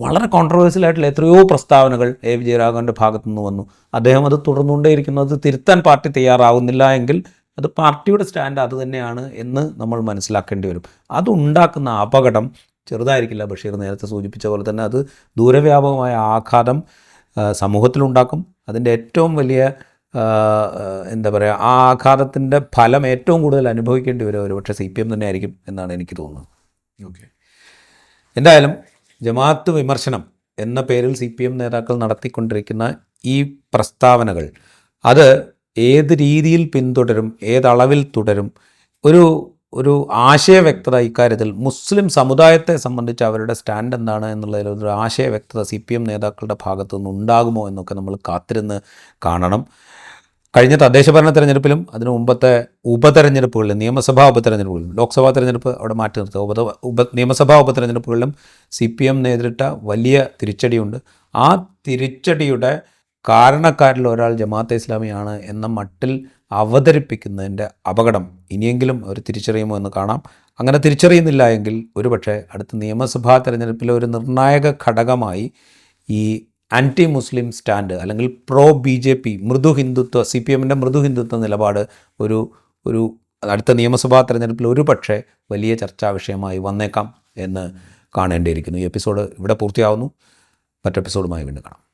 വളരെ കോൺട്രവേഴ്സ്യൽ ആയിട്ടുള്ള എത്രയോ പ്രസ്താവനകൾ എ വിജയരാഘവന്റെ ഭാഗത്തു നിന്ന് വന്നു. അദ്ദേഹം അത് തുടർന്നുകൊണ്ടേയിരിക്കുന്നത് തിരുത്താൻ പാർട്ടി തയ്യാറാവുന്നില്ല എങ്കിൽ അത് പാർട്ടിയുടെ സ്റ്റാൻഡ് അത് തന്നെയാണ് എന്ന് നമ്മൾ മനസ്സിലാക്കേണ്ടി വരും. അതുണ്ടാക്കുന്ന അപകടം ചെറുതായിരിക്കില്ല. ബഷീർ നേരത്തെ സൂചിപ്പിച്ച പോലെ തന്നെ അത് ദൂരവ്യാപകമായ ആഘാതം സമൂഹത്തിലുണ്ടാക്കും. അതിന്റെ ഏറ്റവും വലിയ എന്താ പറയുക ആ ആഘാതത്തിന്റെ ഫലം ഏറ്റവും കൂടുതൽ അനുഭവിക്കേണ്ടി വരും ഒരുപക്ഷെ സി പി എം തന്നെ ആയിരിക്കും എന്നാണ് എനിക്ക് തോന്നുന്നത്. ഓക്കെ. എന്തായാലും ജമാഅത്ത് വിമർശനം എന്ന പേരിൽ സി പി എം നേതാക്കൾ നടത്തിക്കൊണ്ടിരിക്കുന്ന ഈ പ്രസ്താവനകൾ അത് ഏത് രീതിയിൽ പിന്തുടരും ഏതളവിൽ തുടരും ഒരു ഒരു ആശയ വ്യക്തത ഇക്കാര്യത്തിൽ മുസ്ലിം സമുദായത്തെ സംബന്ധിച്ച് അവരുടെ സ്റ്റാൻഡ് എന്താണ് എന്നുള്ളതിൽ ഒരു ആശയ വ്യക്തത സി പി എം നേതാക്കളുടെ ഭാഗത്തു നിന്ന് ഉണ്ടാകുമോ എന്നൊക്കെ നമ്മൾ കാത്തിരുന്ന് കാണണം. കഴിഞ്ഞ തദ്ദേശ ഭരണ തെരഞ്ഞെടുപ്പിലും അതിനു മുമ്പത്തെ ഉപതെരഞ്ഞെടുപ്പുകളിലും നിയമസഭാ ഉപതെരഞ്ഞെടുപ്പുകളിലും ലോക്സഭാ തെരഞ്ഞെടുപ്പ് അവിടെ മാറ്റി നിർത്തുക ഉപ ഉപ നിയമസഭാ ഉപതെരഞ്ഞെടുപ്പുകളിലും സി പി എം നേരിട്ട വലിയ തിരിച്ചടിയുണ്ട്. ആ തിരിച്ചടിയുടെ കാരണക്കാരിൽ ഒരാൾ ജമാഅത്തെ ഇസ്ലാമിയാണ് എന്ന മട്ടിൽ അവതരിപ്പിക്കുന്നതിന്റെ അപകടം ഇനിയെങ്കിലും അവർ തിരിച്ചറിയുമോ എന്ന് കാണാം. അങ്ങനെ തിരിച്ചറിയുന്നില്ല എങ്കിൽ ഒരുപക്ഷെ അടുത്ത നിയമസഭാ തെരഞ്ഞെടുപ്പിലെ ഒരു നിർണായക ഘടകമായി ഈ ആന്റി മുസ്ലിം സ്റ്റാൻഡ് അല്ലെങ്കിൽ പ്രോ ബി ജെ പി മൃദു ഹിന്ദുത്വ സി പി എമ്മിന്റെ മൃദു ഹിന്ദുത്വ നിലപാട് ഒരു ഒരു അടുത്ത നിയമസഭാ തെരഞ്ഞെടുപ്പിൽ ഒരു പക്ഷേ വലിയ ചർച്ചാ വിഷയമായി വന്നേക്കാം എന്ന് കാണേണ്ടിയിരിക്കുന്നു. ഈ എപ്പിസോഡ് ഇവിടെ പൂർത്തിയാവുന്നു. മറ്റെപ്പിസോഡുമായി വീണ്ടും കാണാം.